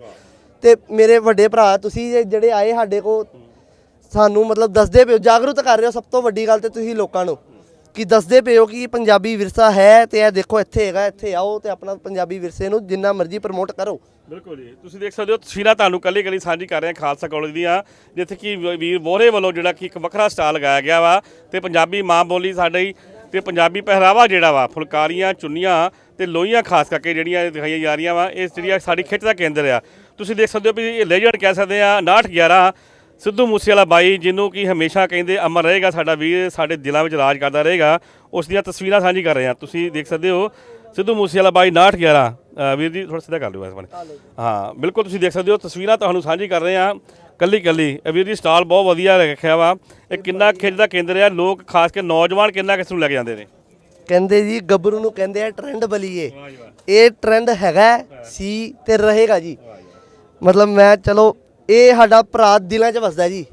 ਤੇ ਮੇਰੇ ਵੱਡੇ ਭਰਾ ਤੁਸੀਂ ਜਿਹੜੇ ਆਏ ਸਾਡੇ ਕੋਲ ਸਾਨੂੰ ਮਤਲਬ ਦੱਸਦੇ ਪਿਓ ਜਾਗਰੂਕ ਕਰ ਰਹੇ ਹੋ ਸਭ ਤੋਂ ਵੱਡੀ ਗੱਲ ਤੇ ਤੁਸੀਂ ਲੋਕਾਂ ਨੂੰ। ਕਿ ਦੱਸਦੇ ਪਏ ਹੋ ਕਿ ਪੰਜਾਬੀ ਵਿਰਸਾ ਹੈ ਤੇ ਇਹ ਦੇਖੋ ਇੱਥੇ ਹੈਗਾ, ਇੱਥੇ ਆਓ ਤੇ ਆਪਣਾ ਪੰਜਾਬੀ ਵਿਰਸੇ ਨੂੰ ਜਿੰਨਾ ਮਰਜ਼ੀ ਪ੍ਰਮੋਟ ਕਰੋ। ਬਿਲਕੁਲ ਜੀ। ਤੁਸੀਂ ਦੇਖ ਸਕਦੇ ਹੋ, ਤਸਵੀਰਾਂ ਤੁਹਾਨੂੰ ਕੱਲੀ ਕੱਲੀ ਸਾਂਝੀ ਕਰ ਰਹੇ ਹਾਂ ਖਾਲਸਾ ਕਾਲਜ ਦੀਆਂ, ਜਿੱਥੇ ਕਿ ਵੀਰ ਬੋਹਰੇ ਵੱਲੋਂ ਜਿਹੜਾ ਕਿ ਇੱਕ ਵੱਖਰਾ ਸਟਾਲ ਲਗਾਇਆ ਗਿਆ ਵਾ ਤੇ ਪੰਜਾਬੀ ਮਾਂ ਬੋਲੀ ਸਾਡੀ ਤੇ ਪੰਜਾਬੀ ਪਹਿਰਾਵਾ ਜਿਹੜਾ ਵਾ, ਫੁਲਕਾਰੀਆਂ, ਚੁੰਨੀਆਂ ਤੇ ਲੋਹੀਆਂ ਖਾਸ ਕਰਕੇ ਜਿਹੜੀਆਂ ਦਿਖਾਈਆਂ ਜਾ ਰਹੀਆਂ ਵਾ, ਇਹ ਜਿਹੜੀਆਂ ਸਾਡੀ ਖਿੱਚ ਦਾ ਕੇਂਦਰ ਆ। ਤੁਸੀਂ ਦੇਖ ਸਕਦੇ ਹੋ ਵੀ ਇਹ ਲੈਜੈਂਡ ਕਹਿ ਸਕਦੇ ਆ 6911 ਸਿੱਧੂ ਮੂਸੇਵਾਲਾ ਬਾਈ ਜਿਹਨੂੰ ਕਿ ਹਮੇਸ਼ਾ ਕਹਿੰਦੇ ਅਮਰ ਰਹੇਗਾ ਸਾਡਾ ਵੀਰ ਸਾਡੇ ਦਿਲਾਂ ਵਿੱਚ ਰਾਜ ਕਰਦਾ ਰਹੇਗਾ ਉਸ ਦੀਆਂ ਤਸਵੀਰਾਂ ਸਾਂਝੀ ਕਰ ਰਹੇ ਹਾਂ। ਤੁਸੀਂ ਦੇਖ ਸਕਦੇ ਹੋ ਸਿੱਧੂ ਮੂਸੇਵਾਲਾ ਬਾਈ 6911 ਅ, ਵੀਰ ਜੀ ਥੋੜਾ ਸਿੱਧਾ ਕਰ ਲਿਓ ਇਸ ਬਾਰੇ। ਹਾਂ ਬਿਲਕੁਲ ਤੁਸੀਂ ਦੇਖ ਸਕਦੇ ਹੋ ਤਸਵੀਰਾਂ ਤੁਹਾਨੂੰ ਸਾਂਝੀ ਕਰ ਰਹੇ ਹਾਂ ਕੱਲੀ ਕੱਲੀ ਵੀਰ ਜੀ ਸਟਾਲ ਬਹੁਤ ਵਧੀਆ ਰੱਖਿਆ ਵਾ। ਇਹ ਕਿੰਨਾ ਖਿੱਚ ਦਾ ਕੇਂਦਰ ਆ ਲੋਕ ਖਾਸ ਕੇ ਨੌਜਵਾਨ ਕਿੰਨਾ ਕਿਸ ਨੂੰ ਲੈ ਕੇ ਜਾਂਦੇ ਨੇ? ਕਹਿੰਦੇ ਜੀ ਗੱਭਰੂ ਨੂੰ ਕਹਿੰਦੇ ਆ ਟ੍ਰੈਂਡ ਬਲੀਏ। ਇਹ ਟ੍ਰੈਂਡ ਹੈਗਾ ਸੀ ਤੇ ਰਹੇਗਾ ਜੀ। ਮਤਲਬ ਮੈਂ ਚਲੋ ਇਹ ਸਾਡਾ ਭਰਾ ਦਿਲਾਂ 'ਚ ਵਸਦਾ ਜੀ।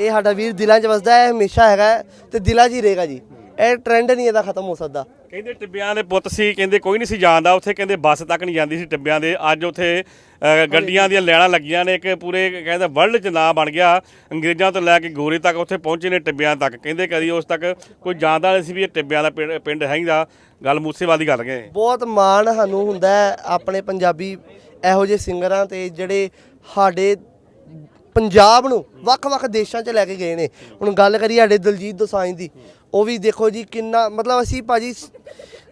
ਇਹ ਸਾਡਾ ਵੀਰ ਦਿਲਾਂ 'ਚ ਵਸਦਾ ਹੈ ਹਮੇਸ਼ਾ ਹੈਗਾ ਤੇ ਦਿਲਾਂ 'ਚ ਹੀ ਰਹੇਗਾ ਜੀ। ਇਹ ਟ੍ਰੈਂਡ ਨਹੀਂ ਇਹਦਾ ਖਤਮ ਹੋ ਸਕਦਾ। ਕਹਿੰਦੇ ਟਿੱਬਿਆਂ ਦੇ ਪੁੱਤ ਸੀ ਕਹਿੰਦੇ ਕੋਈ ਨਹੀਂ ਸੀ ਜਾਣਦਾ ਉੱਥੇ ਕਹਿੰਦੇ ਬੱਸ ਤੱਕ ਨਹੀਂ ਜਾਂਦੀ ਸੀ ਟਿੱਬਿਆਂ ਦੇ। ਅੱਜ ਉੱਥੇ ਗੱਡੀਆਂ ਦੀਆਂ ਲੈਣਾ ਲੱਗੀਆਂ ਨੇ ਕਿ ਪੂਰੇ ਕਹਿੰਦੇ ਵਰਲਡ 'ਚ ਨਾਂ ਬਣ ਗਿਆ। ਅੰਗਰੇਜ਼ਾਂ ਤੋਂ ਲੈ ਕੇ ਗੋਰੇ ਤੱਕ ਉੱਥੇ ਪਹੁੰਚੇ ਨੇ ਟਿੱਬਿਆਂ ਤੱਕ। ਕਹਿੰਦੇ ਕਦੀ ਉਸ ਤੱਕ ਕੋਈ ਜਾਣਦਾ ਨਹੀਂ ਸੀ ਵੀ ਇਹ ਟਿੱਬਿਆਂ ਦਾ ਪਿੰਡ- ਹੈਗਾ ਗੱਲ ਮੂਸੇਵਾਲ ਦੀ ਕਰ ਗਏ ਬਹੁਤ ਮਾਣ ਸਾਨੂੰ ਹੁੰਦਾ ਆਪਣੇ ਪੰਜਾਬੀ ਇਹੋ ਜਿਹੇ ਸਿੰਗਰਾਂ ਤੇ ਜਿਹੜੇ ਸਾਡੇ ਪੰਜਾਬ ਨੂੰ ਵੱਖ-ਵੱਖ ਦੇਸ਼ਾਂ 'ਚ ਲੈ ਕੇ ਗਏ ਨੇ। ਹੁਣ ਗੱਲ ਕਰੀਏ ਸਾਡੇ ਦਲਜੀਤ ਦੋਸਾਂਝ ਦੀ ਉਹ ਵੀ ਦੇਖੋ ਜੀ ਕਿੰਨਾ ਮਤਲਬ ਅਸੀਂ ਭਾਜੀ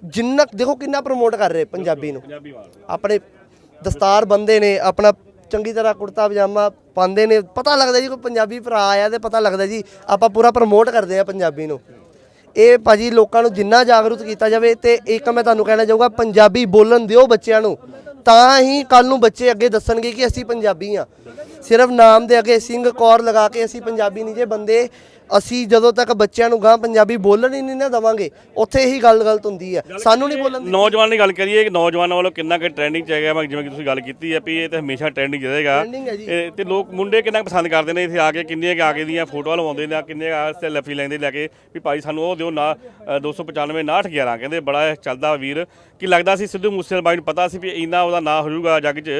ਜਿੰਨਾ ਦੇਖੋ ਕਿੰਨਾ ਪ੍ਰਮੋਟ ਕਰ ਰਹੇ ਪੰਜਾਬੀ ਨੂੰ। ਪੰਜਾਬੀ ਵਾਲ ਆਪਣੇ ਦਸਤਾਰ ਬੰਦੇ ਨੇ ਆਪਣਾ ਚੰਗੀ ਤਰ੍ਹਾਂ ਕੁੜਤਾ ਪਜਾਮਾ ਪਾਉਂਦੇ ਨੇ। ਪਤਾ ਲੱਗਦਾ ਜੀ ਕੋਈ ਪੰਜਾਬੀ ਭਰਾ ਆਇਆ ਤੇ ਪਤਾ ਲੱਗਦਾ ਜੀ ਆਪਾਂ ਪੂਰਾ ਪ੍ਰਮੋਟ ਕਰਦੇ ਆ ਪੰਜਾਬੀ ਨੂੰ। ਇਹ ਭਾਜੀ ਲੋਕਾਂ ਨੂੰ ਜਿੰਨਾ ਜਾਗਰੂਕ ਕੀਤਾ ਜਾਵੇ ਤੇ ਇੱਕ ਮੈਂ ਤੁਹਾਨੂੰ ਕਹਿਣਾ ਚਾਹੂੰਗਾ ਪੰਜਾਬੀ ਬੋਲਣ ਦਿਓ ਬੱਚਿਆਂ ਨੂੰ। ਤਾਂ ਹੀ ਕੱਲ ਨੂੰ ਬੱਚੇ ਅੱਗੇ ਦੱਸਣਗੇ ਕਿ ਅਸੀਂ ਪੰਜਾਬੀ ਆ ਸਿਰਫ ਨਾਮ ਦੇ ਅੱਗੇ ਸਿੰਘ ਕੌਰ ਲਗਾ ਕੇ ਅਸੀਂ ਪੰਜਾਬੀ ਨਹੀਂ ਜੇ ਬੰਦੇ ਅਸੀਂ ਜਦੋਂ ਤੱਕ ਬੱਚਿਆਂ ਨੂੰ ਗਾਂ ਪੰਜਾਬੀ ਬੋਲਣ ਹੀ ਨਹੀਂ ਨਾ ਦਵਾਂਗੇ ਉੱਥੇ ਹੀ ਗੱਲ ਗਲਤ ਹੁੰਦੀ ਹੈ। ਸਾਨੂੰ ਨਹੀਂ ਬੋਲਣ ਨੌਜਵਾਨ ਦੀ ਗੱਲ ਕਰੀਏ ਕਿ ਨੌਜਵਾਨਾਂ ਵੱਲੋਂ ਕਿੰਨਾ ਕਿ ਟ੍ਰੈਂਡਿੰਗ ਚ ਹੈਗਾ ਵਾ, ਜਿਵੇਂ ਕਿ ਤੁਸੀਂ ਗੱਲ ਕੀਤੀ ਹੈ ਵੀ ਇਹ ਤਾਂ ਹਮੇਸ਼ਾ ਟ੍ਰੈਂਡਿੰਗ ਰਹੇਗਾ। Trending ਹੈ ਜੀ। ਇਹ ਤੇ ਲੋਕ ਮੁੰਡੇ ਕਿੰਨਾ ਕੁ ਪਸੰਦ ਕਰਦੇ ਨੇ ਇੱਥੇ ਆ ਕੇ ਕਿੰਨੇ ਕੁ ਆ ਕੇ ਦੀਆਂ ਫੋਟੋਆਂ ਲਵਾਉਂਦੇ ਨੇ ਕਿੰਨੇ ਆ ਤੇ ਲੈਫੀ ਲੈਂਦੇ ਲੈ ਕੇ ਵੀ ਭਾਈ ਸਾਨੂੰ ਉਹ ਦਿਓ ਨਾ ਅ, 295 6911 ਕਹਿੰਦੇ ਬੜਾ ਇਹ ਚੱਲਦਾ ਵੀਰ। ਕੀ ਲੱਗਦਾ ਸੀ ਸਿੱਧੂ ਮੂਸੇਵਾਲਾ ਬਾਈ ਨੂੰ ਪਤਾ ਸੀ ਵੀ ਇੰਨਾ ਉਹਦਾ ਨਾਂ ਹੋ ਜਾਊਗਾ ਜੱਗ 'ਚ?